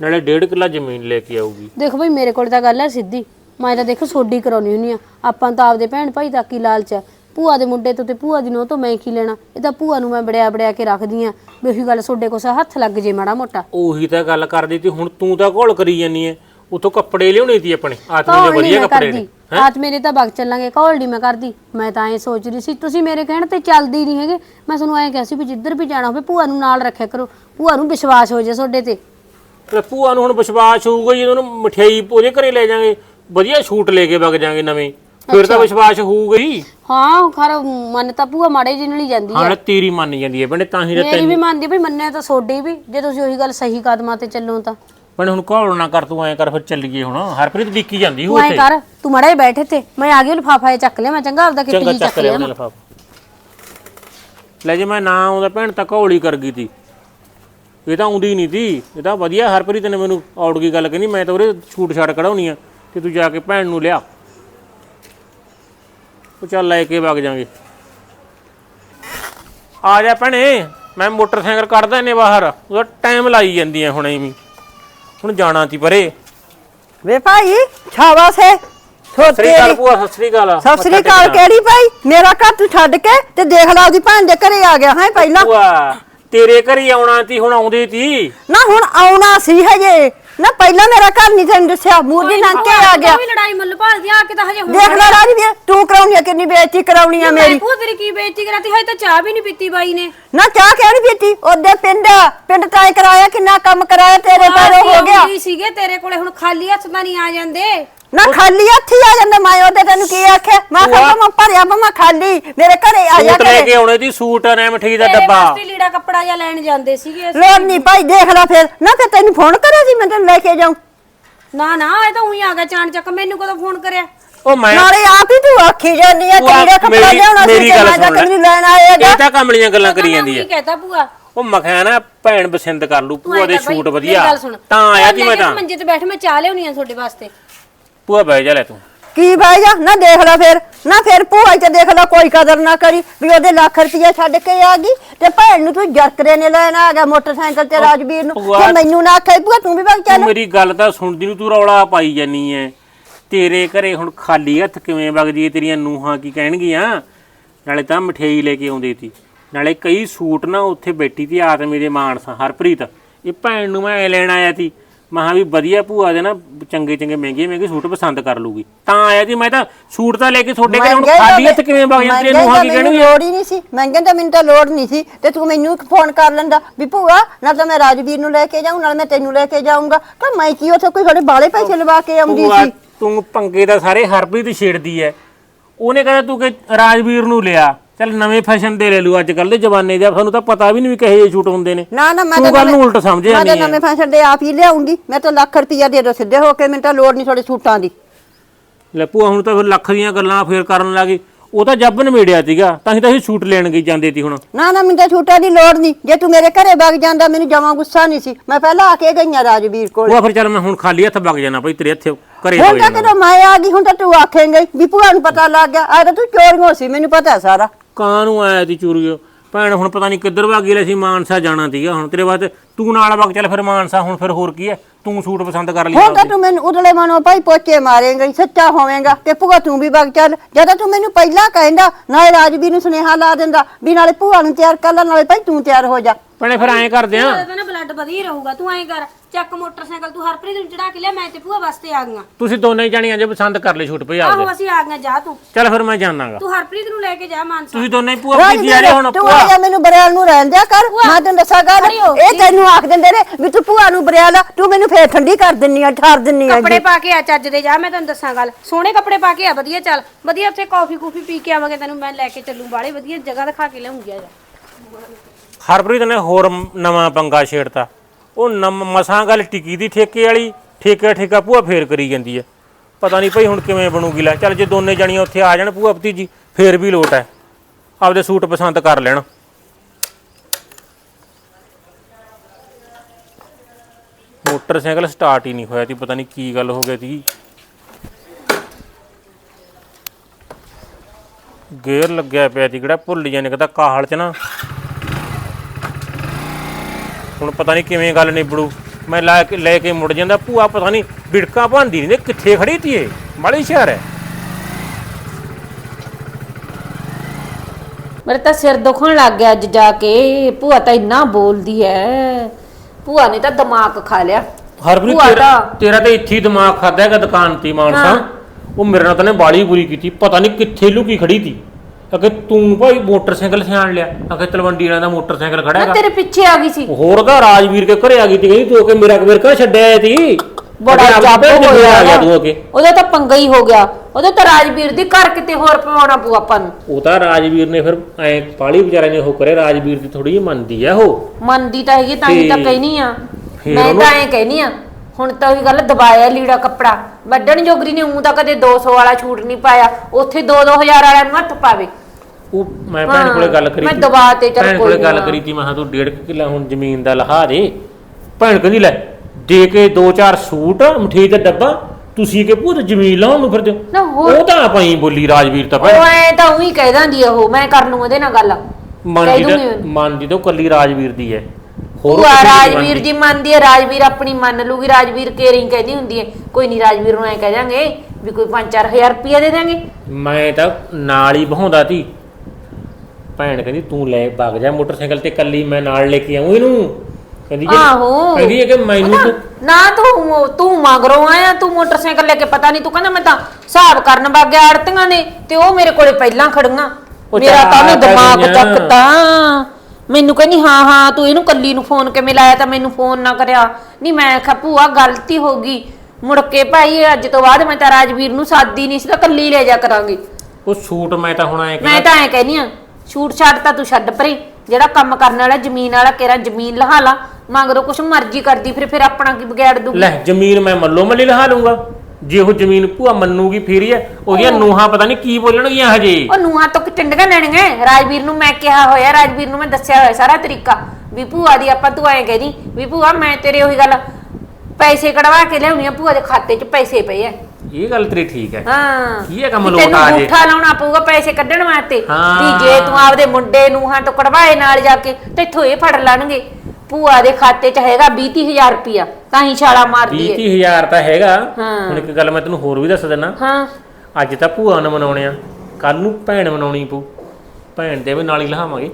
ਨਾਲੇ ਡੇਢ ਕਿੱਲਾ ਜ਼ਮੀਨ ਲੈ ਕੇ ਆਊਗੀ। ਦੇਖੋ ਭਈ ਮੇਰੇ ਕੋਲ ਤਾਂ ਗੱਲ ਹੈ ਸਿੱਧੀ। ਮੈਂ ਤਾਂ ਦੇਖੋ ਸੋਡੀ ਕਰਾਉਣੀ ਹੁੰਨੀ ਆ। ਆਪਾਂ ਤਾਂ ਆਪਦੇ ਭੈਣ ਭਾਈ ਤੱਕ ਹੀ ਲਾਲਚ ਹੈ ਭੂਆ ਦੇ ਮੁੰਡੇ ਤੋਂ ਤੇ ਭੂਆ ਦੀ ਨੂੰਹ ਤੋਂ ਮੈਂ ਕੀ ਲੈਣਾ? ਇਹ ਤਾਂ ਭੂਆ ਨੂੰ ਮੈਂ ਬੜਿਆ ਬੜਿਆ ਕੇ ਰੱਖਦੀ ਆ। ਵੀ ਉਹੀ ਗੱਲ ਸੋਡੇ ਕੋਲ ਹੱਥ ਲੱਗ ਜੇ ਮਾੜਾ ਮੋਟਾ। ਉਹੀ ਤਾਂ ਗੱਲ ਕਰਦੀ ਤੀ ਹੁਣ ਤੂੰ ਤਾਂ ਘੋਲ ਕਰੀ ਜਾਨੀ ਐ ਉਤੋਂ ਕੱਪੜੇ ਲਿਆਉਣੇ ਤੀ ਆਪਣੇ ਆਤਮੀ ਕੌਲ ਦੇ ਨਹੀਂ ਵਧੀਆ ਮੈਂ ਕੱਪੜੇ ਕਰਦੀ। ਨੇ ਆਤ ਮੇਰੇ ਤਾਂ ਬਗ ਚੱਲਾਂਗੇ ਕੌਲ ਨਹੀਂ ਮੈਂ ਕਰਦੀ। ਮੈਂ ਤਾਂ ਐ ਸੋਚ ਰਹੀ ਸੀ ਤੁਸੀਂ ਮੇਰੇ ਕਹਿਣ ਤੇ ਚੱਲਦੀ ਨਹੀਂ ਹੈਗੇ। ਮੈਂ ਤੁਹਾਨੂੰ ਐ ਕਿਹਾ ਸੀ ਵੀ ਜਿੱਧਰ ਵੀ ਜਾਣਾ ਹੋਵੇ ਭੂਆ ਨੂੰ ਨਾਲ ਰੱਖਿਆ ਕਰੋ। ਭੂਆ ਨੂੰ ਵਿਸ਼ਵਾਸ ਹੋ ਜੇ ਤੁਹਾਡੇ ਤੇ। ਤੇ ਭੂਆ ਨੂੰ ਹੁਣ ਵਿਸ਼ਵਾਸ ਹੋਊਗਾ ਜਦੋਂ ਉਹਨੂੰ ਮਠਿਆਈ ਉਹਦੇ ਘਰੇ ਲੈ ਜਾਾਂਗੇ। ਵਧੀਆ ਛੂਟ ਲੈ ਕੇ ਵਗ ਜਾਾਂਗੇ ਨਵੇਂ। ਫਿਰ ਤਾਂ ਵਿਸ਼ਵਾਸ ਹੋਊਗਾ ਹੀ। ਹਾਂ ਖਰ ਮਨ ਤਾਂ ਭੂਆ ਮਾੜੇ ਜਿਹੇ ਨਾਲ ਹੀ ਜਾਂਦੀ ਹਾਂ ਤੇਰੀ ਮੰਨ ਜਾਂਦੀ ਐ ਬਣੇ ਤਾਂ ਹੀ ਤਾਂ ਮੇਰੀ ਵੀ ਮੰਨਦੀ ਵੀ ਮੰਨਿਆ ਤਾਂ ਸੋਡੀ ਵੀ ਜੇ ਤੁਸੀਂ ਉਹੀ ਗੱਲ ਸਹੀ ਕਦਮਾਂ ਤੇ ਚੱਲੋ ਤਾਂ। ਬਣੇ ਹੁਣ ਘੋਲ ਨਾ ਕਰ ਤੂੰ ਐਂ ਕਰ ਫਿਰ ਚੱਲੀਏ ਹੁਣ। ਹਰਪ੍ਰੀਤ ਡਿੱਕੀ ਜਾਂਦੀ ਤੂੰ ਹੋ ਐ ਉੱਥੇ। ਕਰ ਤੂੰ ਮੜਾ ਬੈਠੇ ਤੇ ਮੈਂ ਆ ਗਈ ਲਿਫਾਫਾ ਇਹ ਚੱਕ ਲਿਆ ਮੈਂ ਚੰਗਾ ਆਪਦਾ ਕਿੱਟ ਚੱਕ ਚੱਕ ਲਿਆ ਲਫਾਫਾ। ਲੈ ਜੇ ਮੈਂ ਨਾ ਆਉਂਦਾ ਭੈਣ ਤਾਂ ਘੋਲੀ ਕਰ ਗਈ ਤੀ। ਇਹ ਤਾਂ ਆਉਂਦੀ ਨਹੀਂ ਤੀ। ਇਹ ਤਾਂ ਵਧੀਆ ਹਰਪ੍ਰੀਤ ਨੇ ਮੈਨੂੰ ਆਉਟ ਕੀ ਗੱਲ ਕਹਿੰਦੀ ਮੈਂ ਤਾਂ ਉਹਦੇ ਛੂਟ ਛਾਟ ਕਢਾਉਣੀ ਆ ਤੇ ਤੂੰ ਜਾ ਕੇ ਭੈਣ ਨੂੰ ਲਿਆ। ਚੱਲ ਲੈ ਕੇ ਵਗ ਜਾਾਂਗੇ। ਆ ਜਾ ਭੈਣੇ ਮੈਂ ਮੋਟਰਸਾਈਕਲ ਕੱਢਦਾ ਨੇ ਬਾਹਰ। ਉਹਦਾ ਟਾਈਮ ਲਾਈ ਜਾਂਦੀ ਐ ਹੁਣ ਐਵੇਂ। ਹੁਣ ਜਾਣਾ ਤੀ ਪਰੇ। ਵੇ ਭਾਈ ਛਾਵਾ ਸੇ। ਸਤਿ ਸ੍ਰੀ ਅਕਾਲ ਛੋਟੇ ਭੂਆ ਸਤਿ ਸ੍ਰੀ ਅਕਾਲ। ਸਤਿ ਸ੍ਰੀ ਅਕਾਲ ਕਿਹੜੀ ਭਾਈ? ਮੇਰਾ ਘਰ ਤੂੰ ਛੱਡ ਕੇ ਤੇ ਦੇਖ ਲਾ ਉਹਦੀ ਭੈਣ ਦੇ ਘਰੇ ਆ ਗਿਆ ਹੈ ਪਹਿਲਾਂ। ਭੂਆ ਤੇਰੇ ਘਰ ਹੀ ਆਉਣਾ ਤੀ ਹੁਣ ਆਉਂਦੀ ਤੀ। ਨਾ ਹੁਣ ਆਉਣਾ ਸੀ ਹਜੇ। ਨਾ ਪਹਿਲਾਂ ਮੇਰਾ ਘਰ ਨਹੀਂ ਤੈਨੂੰ ਦੱਸਿਆ ਮੂੰਹ ਦੀ ਲੰਘ ਕੇ ਆ ਗਿਆ। ਵੀ ਲੜਾਈ ਮੱਲ ਭਾਲਦੀ ਆ ਕੇ ਤਾਂ ਹਜੇ ਹੁਣ ਦੇਖ ਲੈ ਰਾਜੀ ਵੀ ਤੂੰ ਕਰਾਉਣੀ ਆ ਕਿੰਨੀ ਬੇਇੱਜ਼ਤੀ ਕਰਾਉਣੀ ਆ ਮੇਰੀ। ਭੂਆ ਤੇਰੀ ਕੀ ਬੇਇੱਜ਼ਤੀ ਕਰਾਤੀ ਹਜੇ ਤਾਂ ਚਾਹ ਵੀ ਨਹੀਂ ਪੀਤੀ ਬਾਈ ਨੇ। ਨਾ ਚਾਹ ਕਹਿਣੀ ਪੀਤੀ? ਉਹਦੇ ਪਿੰਡ ਪਿੰਡ ਤਾਏ ਕਰਾਇਆ ਕਿੰਨਾ ਕੰਮ ਕਰਾਇਆ ਤੇਰੇ ਪੈਰੋਂ ਹੋ ਗਿਆ। ਸੀਗੇ ਤੇਰੇ ਕੋਲੇ ਹੁਣ ਖਾਲੀ ਹੱਥ ਤਾਂ ਨਹੀਂ ਆ ਜਾਂਦੇ। ਨਾ ਖਾਲੀ ਹੱਥ ਹੀ ਆ ਜਾਂਦਾ ਮੈਂ ਉਹਦੇ ਤੈਨੂੰ ਕੀ ਆਖਿਆ? ਮੈਂ ਕਹਿੰਦਾ ਮੈਂ ਭਰਿਆ ਮੈਂ ਖਾਲੀ ਮੇਰੇ ਘਰੇ ਆ ਜਾ ਸੂਟ ਲੈ ਕੇ ਕੇ ਆਉਣੇ ਤੀ ਸੂਟ ਨੇ ਮਠੀ ਦਾ ਤੇਰੇ ਡੱਬਾ। ਵਾਸਤੇ ਲੀੜਾ ਕੱਪੜਾ ਜਾਂ ਲੈਣ ਜਾਂਦੇ ਸੀਗੇ ਲੋੜ ਨਹੀਂ ਭਾਈ ਦੇਖ ਲੈ ਫਿਰ। ਨਾ ਫਿਰ ਤੈਨੂੰ ਫੋਨ ਕਰਿਆ ਸੀ ਮੈਂ ਤੈਨੂੰ ਲੈ ਕੇ ਜਾਉਂ ਨਾ ਨਾ ਇਹ ਤਾਂ ਉਹੀ ਆ ਗਿਆ ਚਾਣ ਚੱਕ ਮੈਨੂੰ ਕਦੋਂ ਫੋਨ ਕਰਿਆ? ਉਹ ਮੈਂ ਨਾਲੇ ਆਪ ਹੀ ਤੂੰ ਆਖੀ ਜਾਂਦੀ ਆ ਤੇਰੇ ਕੱਪੜਾ ਮੇਰੀ- ਲਿਆਉਣਾ ਸੀ ਮੇਰੀ ਤੇ ਗੱਲ ਮੈਂ ਜਾ ਸੁਣ ਕੇ ਲੈ। ਨਹੀਂ ਲੈਣ ਆਏਗਾ ਇਹ ਤਾਂ ਕਮਲੀਆਂ ਗੱਲਾਂ ਕਰੀ ਜਾਂਦੀ ਕੀ ਐ ਕਹਤਾ ਭੂਆ? ਉਹ ਮਖਿਆ ਨਾ ਭੈਣ ਬਸਿੰਦ ਕਰ ਲੂ ਤੂੰ ਭੂਆ ਦੇ ਸ਼ੂਟ ਵਧੀਆ। ਤਾਂ ਆਇਆ ਲੈ ਮੈਂ ਕੇ ਤਾਂ। ਮੰਜੇ ਤੇ ਬੈਠ ਮੈਂ ਚਾਹ ਲਿਆਉਣੀ ਆ ਤੁਹਾਡੇ ਵਾਸਤੇ। ਭੂਆ ਬਹਿ ਜਾ ਲੈ ਤੂੰ। ਕੀ ਭਾਈ ਜਾ? ਨਾ ਦੇਖ ਲੈ ਫਿਰ। ਨਾ ਫਿਰ ਭੂਆ ਚ ਦੇਖ ਲੈ ਕੋਈ ਕਦਰ ਨਾ ਕਰੀ ਵੀ ਉਹਦੇ ਲੱਖ ਰੁਪਇਆ ਛੱਡ ਕੇ ਆ ਗਈ ਤੇ ਭੈਣ ਨੂੰ ਤੂੰ ਜਰਕਰੇ ਨੇ ਲੈਣ ਆ ਗਿਆ ਮੋਟਰਸਾਈਕਲ ਤੇ ਰਾਜਵੀਰ ਨੂੰ। ਤੇ ਮੈਨੂੰ ਨਾ ਆਖੇ ਭੂਆ ਤੂੰ ਵੀ ਵਗ ਤੂੰ ਚੱਲ ਮੇਰੀ ਗੱਲ ਤਾਂ ਸੁਣਦੀ ਨੂੰ ਤੂੰ ਰੌਲਾ ਪਾਈ ਜਾਨੀ ਐ। ਤੇਰੇ ਘਰੇ ਹੁਣ ਖਾਲੀ ਹੱਥ ਕਿਵੇਂ ਵਗਦੀ ਏ ਤੇਰੀਆਂ ਨੂਹਾਂ ਕੀ ਕਹਿਣਗੀਆਂ? ਨਾਲੇ ਤਾਂ ਮਠਿਆਈ ਲੈ ਕੇ ਆਉਂਦੀ ਤੀ ਨਾਲੇ ਕਈ ਸੂਟ ਨਾ ਉੱਥੇ ਬੈਠੀ ਤੀ ਆਤਮੀ ਦੇ ਮਾਨਸਾ। ਹਰਪ੍ਰੀਤ ਇਹ ਭੈਣ ਨੂੰ ਮੈਂ ਲੈਣ ਆਇਆ ਤੀ ਮਹਾ ਵੀ ਵਧੀਆ ਭੂਆ ਦੇ ਨਾ ਚੰਗੇ ਚੰਗੇ ਮਹਿੰਗੇ ਮਹਿੰਗੇ ਸੂਟ ਪਸੰਦ ਕਰ ਲੂਗੀ। ਤਾਂ ਆਇਆ ਤੀ ਮੈਂ ਤਾਂ ਸੂਟ ਤਾਂ ਲੈ ਕੇ ਤੁਹਾਡੇ ਘਰੇ ਹੁਣ ਮਹਿੰਗੇ ਤਾਂ ਖਾਲੀ ਹੱਥ ਕਿਵੇਂ ਵਗ ਜਾਂਦੀ ਮਹਿੰਗੇ ਨੂਹਾਂ ਤਾਂ ਕੀ ਮੈਨੂੰ ਕਹਿਣਗੀਆਂ? ਲੋੜ ਹੀ ਨਹੀਂ ਸੀ। ਮਹਿੰਗੇ ਤਾਂ ਮੈਨੂੰ ਤਾਂ ਲੋੜ ਨਹੀਂ ਸੀ। ਤੇ ਤੂੰ ਮੈਨੂੰ ਫੋਨ ਕਰ ਲੈਂਦਾ ਵੀ ਭੂਆ ਨਾ ਤਾਂ ਮੈਂ ਰਾਜਵੀਰ ਨੂੰ ਲੈ ਕੇ ਜਾਊਂ ਨਾਲ ਮੈਂ ਤੈਨੂੰ ਲੈ ਕੇ ਜਾਊਂਗਾ। ਤਾਂ ਮੈਂ ਕੀ ਉੱਥੇ ਕੋਈ ਸਾਡੇ ਬਾਲੇ ਪੈਸੇ ਲਵਾ ਕੇ ਆਉਂਦੀ ਭੂਆ ਸੀ? ਤੂੰ ਪੰਗੇ ਦਾ ਸਾਰੇ ਹਰਪ੍ਰੀਤ ਛੇੜਦੀ ਐ ਉਹਨੇ ਕਹਿੰਦਾ ਤੂੰ ਕਿ ਰਾਜਵੀਰ ਨੂੰ ਲਿਆ। ਚੱਲ ਨਵੇਂ ਫੈਸ਼ਨ ਦੇ ਲੈ ਲੂ ਅੱਜ ਕੱਲ ਦੇ ਜਮਾਨੇ ਦਾ ਸਾਨੂੰ ਤਾਂ ਪਤਾ ਵੀ ਨਹੀਂ ਵੀ ਕਹੇ ਛੂਟ ਹੁੰਦੇ ਨੇ। ਨਾ ਨਾ ਮੈਂ ਤੂੰ ਤਾਂ ਗੱਲ ਨੂੰ ਉਲਟ ਸਮਝ ਮੈਂ ਜਾਂਦੀ ਤਾਂ ਐ ਨਵੇਂ ਫੈਸ਼ਨ ਦੇ ਆਪ ਹੀ ਲਿਆਉਂਗੀ। ਮੈਂ ਤਾਂ ਲੱਖ ਰੁਪਈਆ ਦੇ ਦੋ ਸਿੱਧੇ ਹੋ ਕੇ ਮੈਨੂੰ ਤਾਂ ਲੋੜ ਨਹੀਂ ਤੁਹਾਡੇ ਸੂਟਾਂ ਦੀ। ਲੈ ਭੂਆ ਹੁਣ ਤਾਂ ਫਿਰ ਲੱਖ ਦੀਆਂ ਗੱਲਾਂ ਫੇਰ ਕਰਨ ਲੱਗੀ ਉਹ ਤਾਂ ਜੱਬ ਨਵੇੜਿਆ ਸੀਗਾ ਤਾਂ ਹੀ ਤਾਂ ਅਸੀਂ ਛੂਟ ਲੈਣ ਗਈ ਜਾਂਦੇ ਸੀ ਹੁਣ। ਨਾ ਨਾ ਮੈਨੂੰ ਤਾਂ ਛੂਟਾਂ ਦੀ ਲੋੜ ਨਹੀਂ ਜੇ ਤੂੰ ਮੇਰੇ ਘਰੇ ਵਗ ਜਾਂਦਾ ਮੈਨੂੰ ਜਮਾ ਗੁੱਸਾ ਨਹੀਂ ਸੀ। ਮੈਂ ਪਹਿਲਾਂ ਆ ਕੇ ਗਈਆਂ ਰਾਜਵੀਰ ਕੋਲ। ਭੂਆ ਫਿਰ ਚੱਲ ਮੈਂ ਹੁਣ ਖਾਲੀ ਹੱਥ ਵਗ ਜਾਣਾ ਭਾਈ ਤੇਰੇ ਹੱਥੇ ਘਰੇ ਹੁਣ ਵਗ ਤਾਂ ਜਾਣਾ। ਕਦੋਂ ਮੈਂ ਆ ਗਈ ਹੁਣ ਤਾਂ ਤੂੰ ਆਖੇਂਗੇ ਵੀ ਭੂਆ ਨੂੰ ਪਤਾ ਲੱਗ ਗਿਆ। ਆ ਤਾਂ ਤੂੰ ਚੋਰੀਆਂ ਸੀ ਮੈਨੂੰ ਪਤਾ ਸਾਰਾ। ਕਾਂ ਨੂੰ ਆਇਆ ਤੀ ਚੂਰੀਓ ਭੈਣ ਹੁਣ ਪਤਾ ਨਹੀਂ ਕਿੱਧਰ ਵਾ ਗਈ ਸੀ ਮਾਨਸਾ ਜਾਣਾ ਸੀਗਾ। ਹੁਣ ਤੇਰੇ ਬਾਅਦ ਤੂੰ ਨਾਲ ਵਗ ਚੱਲ ਫਿਰ ਮਾਨਸਾ ਹੁਣ ਫਿਰ ਹੋਰ ਕੀ ਹੈ ਤੂੰ ਸੂਟ ਪਸੰਦ ਕਰ ਲਈ ਹੁਣ ਤਾਂ ਤੂੰ ਮੈਨੂੰ ਉਦਲੇ ਮਨੋਂ ਭਾਈ ਪੋਚੇ ਮਾਰੇਂਗਾ ਹੀ, ਸੱਚਾ ਹੋਵੇਂਗਾ। ਤੇ ਭੂਆ ਤੂੰ ਵੀ ਵਗ ਚੱਲ। ਜਦੋਂ ਤੂੰ ਮੈਨੂੰ ਪਹਿਲਾਂ ਕਹਿੰਦਾ ਨਾਲੇ ਰਾਜਵੀਰ ਨੂੰ ਸੁਨੇਹਾ ਲਾ ਦਿੰਦਾ ਵੀ ਨਾਲੇ ਭੂਆ ਨੂੰ ਤਿਆਰ ਕਰ ਲੈ ਨਾਲੇ ਭਾਈ ਤੂੰ ਤਿਆਰ ਹੋ ਜਾ। ਭੈਣੇ ਫਿਰ ਐਂ ਕਰਦੇ ਆ। ਉਹਦਾ ਤਾਂ ਨਾ ਬਲੱਡ ਵਧੀਆ ਰਹੂਗਾ ਤੂੰ ਐਂ ਕਰ ਚੱਕ ਮੋਟਰਸਾਈਕਲ ਤੂੰ ਹਰਪ੍ਰੀਤ ਨੂੰ ਚੜਾ ਕੇ ਲਿਆ ਮੈਂ ਤੇ ਭੂਆ ਵਾਸਤੇ ਆ ਗਈਆਂ। ਤੁਸੀਂ ਦੋਨੇ ਹੀ ਜਾਣੀਆਂ ਜੇ ਪਸੰਦ ਕਰ ਲਈ ਛੂਟ ਭਈ ਆਹੋ ਆਪਦੇ। ਅਸੀਂ ਆ ਗਈਆਂ ਜਾ ਤੂੰ। ਚੱਲ ਫਿਰ ਮੈਂ ਜਾਣਾਗਾ। ਤੂੰ ਹਰਪ੍ਰੀਤ ਨੂੰ ਲੈ ਕੇ ਜਾ ਮਾਨਸਾ। ਤੁਸੀਂ ਦੋਨੇ ਹੀ ਭੂਆ ਕੀ ਜਾ ਰਹੇ ਹੁਣ ਤੂੰ ਭੂਆ। ਆ ਜਾ ਮੈਨੂੰ ਬਰਿਆਲ ਨੂੰ ਰਹਿਣ ਦਿਆ ਕਰ। ਮੈਂ ਤੈਨੂੰ ਦੱਸਾਂ ਗੱਲ ਇਹ ਤੈਨੂੰ ਆਖ ਦਿੰਦੇ ਨੇ ਵੀ ਤੂੰ ਭੂਆ ਨੂੰ ਬਰਿਆਲ ਤੂੰ ਮੈਨੂੰ ਫੇਰ ਠੰਡੀ ਕਰ ਦਿੰਨੀ ਆ ਠਾਰ ਦਿੰਨੀ ਆ ਕੱਪੜੇ ਪਾ ਕੇ ਆ ਚੱਜ ਦੇ ਜਾ ਮੈਂ ਤੈਨੂੰ ਦੱਸਾਂ ਗੱਲ। ਸੋਹਣੇ ਕੱਪੜੇ ਪਾ ਕੇ ਆ ਵਧੀਆ ਚੱਲ। ਵਧੀਆ ਉੱਥੇ ਕਾਫੀ ਕੂਫੀ ਪੀ ਕੇ ਆਵਾਂਗੇ ਤੈਨੂੰ ਮੈਂ ਲੈ ਕੇ ਚੱਲੂ ਬਾਲੇ ਵਧੀਆ ਜਗ੍ਹਾ ਦਿਖਾ ਕੇ ਲਿਆਉਂਗੀ ਆ ਜਾ। ਹਰਪ੍ਰੀਤ ਨੇ ਹੋਰ ਨਵਾਂ ਪੰਗਾ ਛੇੜਤਾ। ਉਹ ਨਮ, ਮਸਾਂ ਗੱਲ ਟਿਕੀ ਦੀ ਠੇਕੇ ਵਾਲੀ, ਠੇਕਾ ਠੇਕਾ ਭੂਆ ਫੇਰ ਕਰੀ ਜਾਂਦੀ ਹੈ ਪਤਾ ਨਹੀਂ ਭਈ ਹੁਣ ਕਿਵੇਂ ਬਣੂਗੀ ਲੈ, ਚੱਲ ਜੇ ਦੋਨੇ ਜਣੀਆਂ ਉੱਥੇ ਆ ਜਾਣ ਭੂਆ ਭਤੀਜੀ, ਫੇਰ ਵੀ ਲੋਟ ਹੈ ਆਪਦੇ ਸੂਟ ਪਸੰਦ ਕਰ ਲੈਣ। ਮੋਟਰਸਾਈਕਲ ਸਟਾਰਟ ਹੀ ਨਹੀਂ ਹੋਇਆ ਤੀ, ਪਤਾ ਨਹੀਂ ਕੀ ਗੱਲ ਹੋ ਗਈ ਤੀ। ਗੇਅਰ ਲੱਗਿਆ ਪਿਆ ਤੀ ਕਿਹੜਾ ਭੁੱਲ ਜਾਣੇ ਕਦਾ ਕਾਹਲ ਚ ਨਾ। ਹੁਣ ਪਤਾ ਨਹੀਂ ਕਿਵੇਂ ਗੱਲ ਨਿਬੜੂ। ਮੈਂ ਲੈ ਕੇ ਲੈ ਕੇ ਮੁੜ ਜਾਂਦਾ ਭੂਆ ਪਤਾ ਨਹੀਂ ਬਿੜਕਾ ਭਾਂਦੀ ਨਹੀਂ ਕਿੱਥੇ ਖੜੀ ਤੀ ਇਹ? ਬੜੀ ਸ਼ਹਿਰ ਹੈ। ਮੇਰੇ ਤਾਂ ਸਿਰ ਦੁਖਣ ਲੱਗ ਗਿਆ ਅੱਜ ਜਾ ਕੇ। ਭੂਆ ਤਾਂ ਇੰਨਾ ਬੋਲਦੀ ਐ। ਭੂਆ ਨੇ ਤਾਂ ਦਿਮਾਗ ਖਾ ਲਿਆ। ਹਰਪ੍ਰੀਤ ਭੂਆ ਤੇਰਾ ਤਾਂ- ਤੇਰਾ ਤੇ ਇੱਥੇ ਹੀ ਦਿਮਾਗ ਖਾਦਾ ਹੈਗਾ ਦੁਕਾਨ ਤੇ ਹੀ ਮਾਨਸਾ। ਉਹ ਮੇਰੇ ਨਾਲ ਤਾਂ ਨੇ ਬਾਲੀ ਬੁਰੀ ਕੀਤੀ ਪਤਾ ਨਹੀਂ ਕਿੱਥੇ ਲੁਕੀ ਖੜੀ ਤੀ। ਅਗੇ ਤੂੰ ਭਾਈ ਮੋਟਰਸਾਈਕਲ ਸਿਆਣ ਲਿਆ? ਅਗੇ ਤਲਵੰਡੀ ਵਾਲਾ ਦਾ ਮੋਟਰਸਾਈਕਲ ਖੜਾ ਮੈਂ ਹੈਗਾ। ਤੇਰੇ ਪਿੱਛੇ ਆ ਗਈ ਸੀ। ਹੋਰ ਦਾ ਰਾਜਵੀਰ ਕੇ ਘਰੇ ਆ ਗਈ ਤੀ ਕਹਿੰਦੀ ਤੂੰ ਕਿ ਮੇਰਾ ਕਬਰ ਕਾ ਛੱਡਿਆ ਆਈ ਤੀ। ਬੜਾ ਆਪੇ ਹੋ ਆ ਗਿਆ ਤੂੰ ਅਗੇ। ਉਹਦਾ ਤਾਂ ਪੰਗਾ ਹੀ ਹੋ ਗਿਆ। ਉਹਦਾ ਤਾਂ ਰਾਜਵੀਰ ਦੀ ਘਰ ਕਿਤੇ ਹੋਰ ਪਵਾਉਣਾ ਪਊ ਆਪਾਂ ਨੂੰ। ਉਹ ਤਾਂ ਰਾਜਵੀਰ ਨੇ ਫਿਰ ਐ ਪਾਲੀ ਵਿਚਾਰੇ ਨੇ ਉਹ ਕਰੇ ਰਾਜਵੀਰ ਦੀ ਥੋੜੀ ਜਿਹੀ ਮੰਨਦੀ ਆ ਉਹ। ਮੰਨਦੀ ਤਾਂ ਹੈਗੀ ਤਾਂ ਹੀ ਤਾਂ ਤੇ ਕਹਿਨੀ ਆ। ਫਿਰ ਮੈਂ ਉਹਨੂੰ- ਤਾਂ ਐਂ ਕਹਿਨੀ ਆ ਹੁਣ ਤਾਂ ਉਹੀ ਗੱਲ ਦਬਾਇਆ ਲੀੜਾ ਕੱਪੜਾ। ਵੱਡਣ ਜੋਗਰੀ ਨੇ ਉਂ ਤਾਂ ਕਦੇ 200 ਵਾਲਾ ਛੂਟ ਨਹੀਂ ਪਾਇਆ ਉੱਥੇ 2-2000 ਵਾਲਿਆਂ ਨੂੰ ਹੱਥ ਪਾਵੇ। ਉਹ ਮੈਂ ਭੈਣ ਕੋਲੇ ਗੱਲ ਕਰੀ ਮੈਂ ਤੀ। ਦਬਾ ਤੇ ਚੱਲ ਭੈਣ ਕੋਲੇ ਗੱਲ। ਕਰੀ ਤੀ ਮੈਂ ਕਿਹਾ ਤੂੰ ਡੇਢ ਕੁ ਕਿੱਲਾ ਹੁਣ ਜ਼ਮੀਨ ਦਾ ਲਹਾ ਦੇ। ਭੈਣ ਕਹਿੰਦੀ ਲੈ ਦੇ ਕੇ ਦੋ ਚਾਰ ਸੂਟ ਮਠੀ ਦਾ ਡੱਬਾ ਤੁਸੀਂ ਕਿ ਭੂਤ ਜ਼ਮੀਨ ਲਾਉਣ ਨੂੰ ਫਿਰਦੇ ਹੋ? ਨਾ ਹੋਰ ਉਹ ਤਾਂ ਆਪਾਂ ਹੀ ਬੋਲੀ ਰਾਜਵੀਰ ਤਾਂ ਉਹ ਭੈਣ ਐ ਤਾਂ ਉਹੀ ਕਹਿ ਦਿੰਦੀ ਆ ਉਹ ਮੈਂ ਕਰ ਲੂੰ ਉਹਦੇ ਨਾਲ ਗੱਲ। ਮੰਨਦੀ ਕਹਿ ਤਾਂ ਦੂੰਗੀ ਮੰਨਦੀ ਤਾਂ ਉਹ ਕੱਲੀ ਰਾਜਵੀਰ ਦੀ ਹੈ ਭੂਆ ਨਹੀਂ ਰਾਜਵੀਰ। ਜੀ ਮੰਨਦੀ ਹੈ ਰਾਜਵੀਰ ਆਪਣੀ ਮੰਨ ਲੂਗੀ ਰਾਜਵੀਰ ਕੇਰਿੰਗ ਕਹਿੰਦੀ ਹੁੰਦੀ ਹੈ ਕੋਈ ਨਹੀਂ ਰਾਜਵੀਰ ਨੂੰ ਐ ਕਹਿ ਜਾਾਂਗੇ ਵੀ ਕੋਈ 5-4000 ਰੁਪਇਆ ਦੇ ਦਾਂਗੇ ਮੈਂ ਤਾਂ ਨਾਲ ਹੀ ਬਹਾਉਂਦਾ ਤੀ ਭੈਣ ਕਹਿੰਦੀ ਤੂੰ ਲੈ ਵਗ ਜਾ ਮੋਟਰਸਾਈਕਲ ਤੇ ਕੱਲੀ ਮੈਂ ਨਾਲ ਲੈ ਕੇ ਆਉਂ ਇਹਨੂੰ ਕਹਿੰਦੀ ਜੇ- ਆਹੋ। ਕਹਿੰਦੀ ਹੈ ਕਿ ਮੈਨੂੰ ਤੂੰ ਨਾ ਤੂੰ ਤੂੰ ਮਗਰੋਂ ਆਇਆ ਤੂੰ ਮੋਟਰਸਾਈਕਲ ਲੈ ਕੇ ਪਤਾ ਨਹੀਂ ਤੂੰ ਕਹਿੰਦਾ ਮੈਂ ਤਾਂ ਹਿਸਾਬ ਕਰਨ ਵਗ ਗਿਆ ਆੜਤੀਆਂ ਨੇ ਤੇ ਉਹ ਮੇਰੇ ਕੋਲੇ ਪਹਿਲਾਂ ਖੜੀਆਂ ਉਹ ਮੇਰਾ ਤਾਂ ਉਹਨੇ ਚਾਰ ਤਾਂ ਦਿਮਾਗ ਗਈਆਂ। ਚੱਕਤਾ ਮੈਨੂੰ ਕਹਿੰਦੀ ਹਾਂ ਹਾਂ ਤੂੰ ਇਹਨੂੰ ਕੱਲੀ ਨੂੰ ਫੋਨ ਕਿਵੇਂ ਲਾਇਆ ਤਾਂ ਮੈਨੂੰ ਫੋਨ ਨਾ ਕਰਿਆ। ਨਹੀਂ ਮੈਂ ਕਿਹਾ ਭੂਆ ਗਲਤੀ ਹੋ ਗਈ। ਮੁੜ ਕੇ ਭਾਈ ਅੱਜ ਤੋਂ ਬਾਅਦ ਮੈਂ ਤਾਂ ਰਾਜਵੀਰ ਨੂੰ ਸਾਦੀ ਨਹੀਂ ਸੀ ਤਾਂ ਕੱਲੀ ਲੈ ਜਾ ਕਰਾਂਗੀ। ਉਹ ਸੂਟ ਮੈਂ ਤਾਂ ਹੁਣ ਐ ਮੈਂ ਤਾਂ ਐ ਕਹਿੰਦੀ ਆ ਛੂਟ ਛਾਟ ਤਾਂ ਤੂੰ ਛੱਡ ਪਰੇ। ਜਿਹੜਾ ਕੰਮ ਕਰਨ ਵਾਲਾ ਜ਼ਮੀਨ ਵਾਲਾ ਕੇਰਾ ਜ਼ਮੀਨ ਲਹਾ ਲਾ। ਮਗਰੋਂ ਕੁਛ ਮਰਜ਼ੀ ਕਰਦੀ ਫਿਰ ਫਿਰ ਆਪਣਾ ਕੀ ਵਿਗਾੜ ਦੂਗੀ? ਲੈ ਜ਼ਮੀਨ ਮੈਂ ਮੱਲੋ ਮੱਲੀ ਲਹਾ ਲੂੰਗਾ ਜੇ ਉਹ ਜ਼ਮੀਨ ਭੂਆ ਮੰਨੂਗੀ ਫੇਰ ਹੀ ਹੈ ਉਹਦੀਆਂ ਨੂਹਾਂ ਪਤਾ ਨਹੀਂ ਕੀ ਬੋਲਣਗੀਆਂ ਹਜੇ। ਉਹ ਨੂੰਹਾਂ ਤੋਂ ਟਿੰਡੀਆਂ ਲੈਣੀਆਂ ਰਾਜਵੀਰ ਨੂੰ ਮੈਂ ਕਿਹਾ ਹੋਇਆ ਰਾਜਵੀਰ ਨੂੰ ਮੈਂ ਦੱਸਿਆ ਹੋਇਆ ਸਾਰਾ ਤਰੀਕਾ। ਵੀ ਭੂਆ ਦੀ ਆਪਾਂ ਤੂੰ ਐਂ ਕਹਿਦੀ ਵੀ ਭੂਆ ਮੈਂ ਤੇਰੇ ਉਹੀ ਗੱਲ ਪੈਸੇ ਕਢਵਾ ਕੇ ਲਿਆਉਣੀ ਆ ਭੂਆ ਦੇ ਖਾਤੇ 'ਚ ਪੈਸੇ ਪਏ ਆ ਇਹ ਗੱਲ ਤੇਰੀ ਠੀਕ ਹੈ ਹਾਂ। ਕੀ ਹੈ ਕੰਮ ਲੋਟ ਤੈਨੂੰ ਆ ਜੇ। ਅੰਗੂਠਾ ਲਾਉਣਾ ਪਊਗਾ ਪੈਸੇ ਕੱਢਣ ਵਾਸਤੇ। ਵੀ ਜੇ ਤੂੰ ਆਪਦੇ ਮੁੰਡੇ ਨੂੰ ਹਾਂ ਤੋਂ ਕਢਵਾਏ ਨਾਲ ਜਾ ਕੇ ਤੇ ਇੱਥੋਂ ਇਹ ਫੜ ਲੈਣਗੇ। ਭੂਆ ਦੇ ਖਾਤੇ 'ਚ ਹੈਗਾ 20000 ਰੁਪਿਆ ਤਾਂ ਹੀ ਛਾਲਾ ਮਾਰਦੀ ਏ 20000 ਤਾਂ ਹੈਗਾ। ਹਾਂ। ਹੁਣ ਇੱਕ ਗੱਲ ਮੈਂ ਤੈਨੂੰ ਹੋਰ ਵੀ ਦੱਸ ਦਿੰਨਾ। ਹਾਂ। ਅੱਜ ਤਾਂ ਭੂਆ ਨੇ ਮਨਾਉਣੇ ਆ ਕੱਲ ਨੂੰ ਭੈਣ ਮਨਾਉਣੀ ਪਊ। ਭੈਣ ਦੇ ਵੀ ਨਾਲ ਹੀ ਲਹਾਵਾਂਗੇ।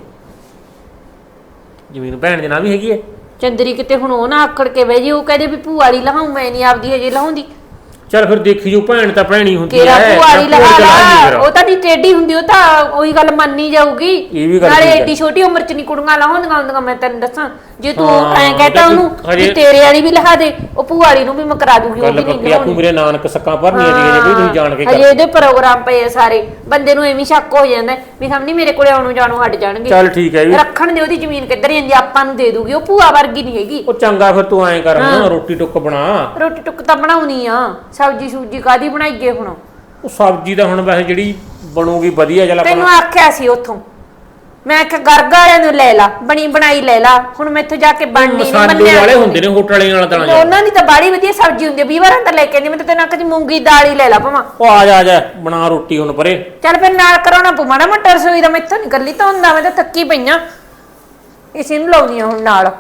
ਜ਼ਮੀਨ ਭੈਣ ਦੇ ਨਾਲ ਵੀ ਹੈਗੀ ਹੈ ਚੰਦਰੀ ਕਿਤੇ ਹੁਣ ਉਹ ਨਾ ਆਖੜ ਕੇ ਬਹਿ ਜੇ ਉਹ ਕਹਦੇ ਵੀ ਭੂਆ ਵਾਲੀ ਲਹਾਉ ਮੈਂ ਨਹੀਂ ਆਪਦੀ ਹਜੇ ਲਹਾਉਂਦੀ। ਚੱਲ ਫਿਰ ਦੇਖੀ ਜੋ ਭੈਣ ਤਾਂ ਭੈਣੀ ਹੁੰਦੀ ਹੈ ਭੂਆ ਵਾਲੀ ਤਾਂ ਭੂਆ ਲਹਾ ਚਲਾਏਗੀ ਲਾ। ਉਹ ਤਾਂ ਨਹੀਂ ਟੇਢੀ ਹੁੰਦੀ ਉਹ ਤਾਂ ਉਹੀ ਗੱਲ ਮੰਨੀ ਜਾਊਗੀ। ਨਾਲੇ। ਏਡੀ ਛੋਟੀ ਉਮਰ 'ਚ ਨਹੀਂ ਕੁੜੀਆਂ ਲਾਉਂਦੀਆਂ ਹੁੰਦੀਆਂ ਮੈਂ ਤੈਨੂੰ ਦੱਸਾਂ। ਜੇ ਤੂੰ ਐਂ ਕਹਤਾ ਜੇ ਉਹਨੂੰ ਵੀ ਤੇਰੇ ਵਾਲੀ ਵੀ ਲਹਾ ਦੇ ਉਹ ਭੂਆ ਵਾਲੀ ਨੂੰ ਵੀ ਮਕਰਾ ਦੂਗੀ ਉਹ ਵੀ ਨਹੀਂ ਲਾਉਣੀ ਮੇਰੇ ਨਾਨਕ ਸੱਕਾਂ ਭਰਨੀਆਂ ਦੀ ਜੇ ਵੀ ਤੁਸੀਂ ਜਾਣ ਕੇ ਹਜੇ ਕਰ ਇਹਦੇ ਪ੍ਰੋਗਰਾਮ ਪਏ ਸਾਰੇ ਬੰਦੇ ਨੂੰ ਐਵੇਂ ਸ਼ੱਕ ਹੋ ਜਾਂਦਾ ਵੀ ਸਮਝੀ ਮੇਰੇ ਕੋਲੇ ਆਉਣੋਂ ਜਾਣੋਂ ਹਟ ਜਾਣਗੇ। ਚੱਲ ਠੀਕ ਹੈ ਵੀ ਰੱਖਣ ਦੇ ਉਹਦੀ ਜ਼ਮੀਨ ਕਿੱਧਰ ਜਾਂਦੀ ਆਪਾਂ ਨੂੰ ਦੇ ਦੂਗੀ ਉਹ ਭੂਆ ਵਰਗੀ ਨਹੀਂ ਹੈਗੀ। ਉਹ ਚੰਗਾ ਫਿਰ ਤੂੰ ਐਂ ਕਰ ਰੋਟੀ ਟੁੱਕ ਬਣਾ। ਰੋਟੀ ਟੁੱਕ ਤਾਂ ਬਣਾਉਣੀ ਆ ਸਬਜੀ ਸੂਜੀ ਕਾਦੀ ਬਣਾਈਏ ਹੁਣ? ਉਹ ਸਬਜ਼ੀ ਤਾਂ ਹੁਣ ਵੈਸੇ ਜਿਹੜੀ ਬਣੂਗੀ ਵਧੀਆ ਚੱਲ ਤੈਨੂੰ ਆਖਿਆ ਸੀ ਉੱਥੋਂ। ਮੈਂ ਕਿ ਗਰਗ ਵਾਲਿਆਂ ਨੂੰ ਲੈ ਲਾ ਬਣੀ ਬਣਾਈ ਲੈ ਲਾ। ਹੁਣ ਮੈਥੋਂ ਜਾ ਕੇ ਬਣਨੀ ਨਹੀਂ ਮਸਾਲੇ ਵਾਲੇ ਹੁੰਦੇ ਨੇ ਹੋਟਲ ਵਾਲਿਆਂ ਨਾਲ ਤਾਂ ਉਹਨਾਂ ਦੀ ਤਾਂ ਬਾੜੀ ਵਧੀਆ ਸਬਜ਼ੀ ਹੁੰਦੀ ਆ 20 ਵਾਰਾਂ ਤਾਂ ਲੈ ਕੇ ਆਂਦੀ ਮੈਂ ਤਾਂ ਤੈਨੂੰ ਆਖਿਆ ਸੀ ਮੂੰਗੀ ਦਾਲ ਹੀ ਲੈ ਲਾ ਭਾਵਾਂ। ਉਹ ਆ ਜਾ ਆ ਜਾ ਬਣਾ ਰੋਟੀ ਹੁਣ ਪਰੇ। ਚੱਲ ਫਿਰ ਨਾਲ ਕਰਾਉਣਾ ਪਊ ਮਾੜਾ ਮੋਟਾ ਰਸੋਈ ਦਾ ਮੈਥੋਂ ਨਹੀਂ ਗੱਲੀ ਤਾਂ ਹੁੰਦਾ ਮੈਂ ਤਾਂ ਥੱਕੀ ਪਈਆਂ ਇਸੇ ਨੂੰ ਲਾਉਂਦੀ ਆ ਹੁਣ ਨਾਲ।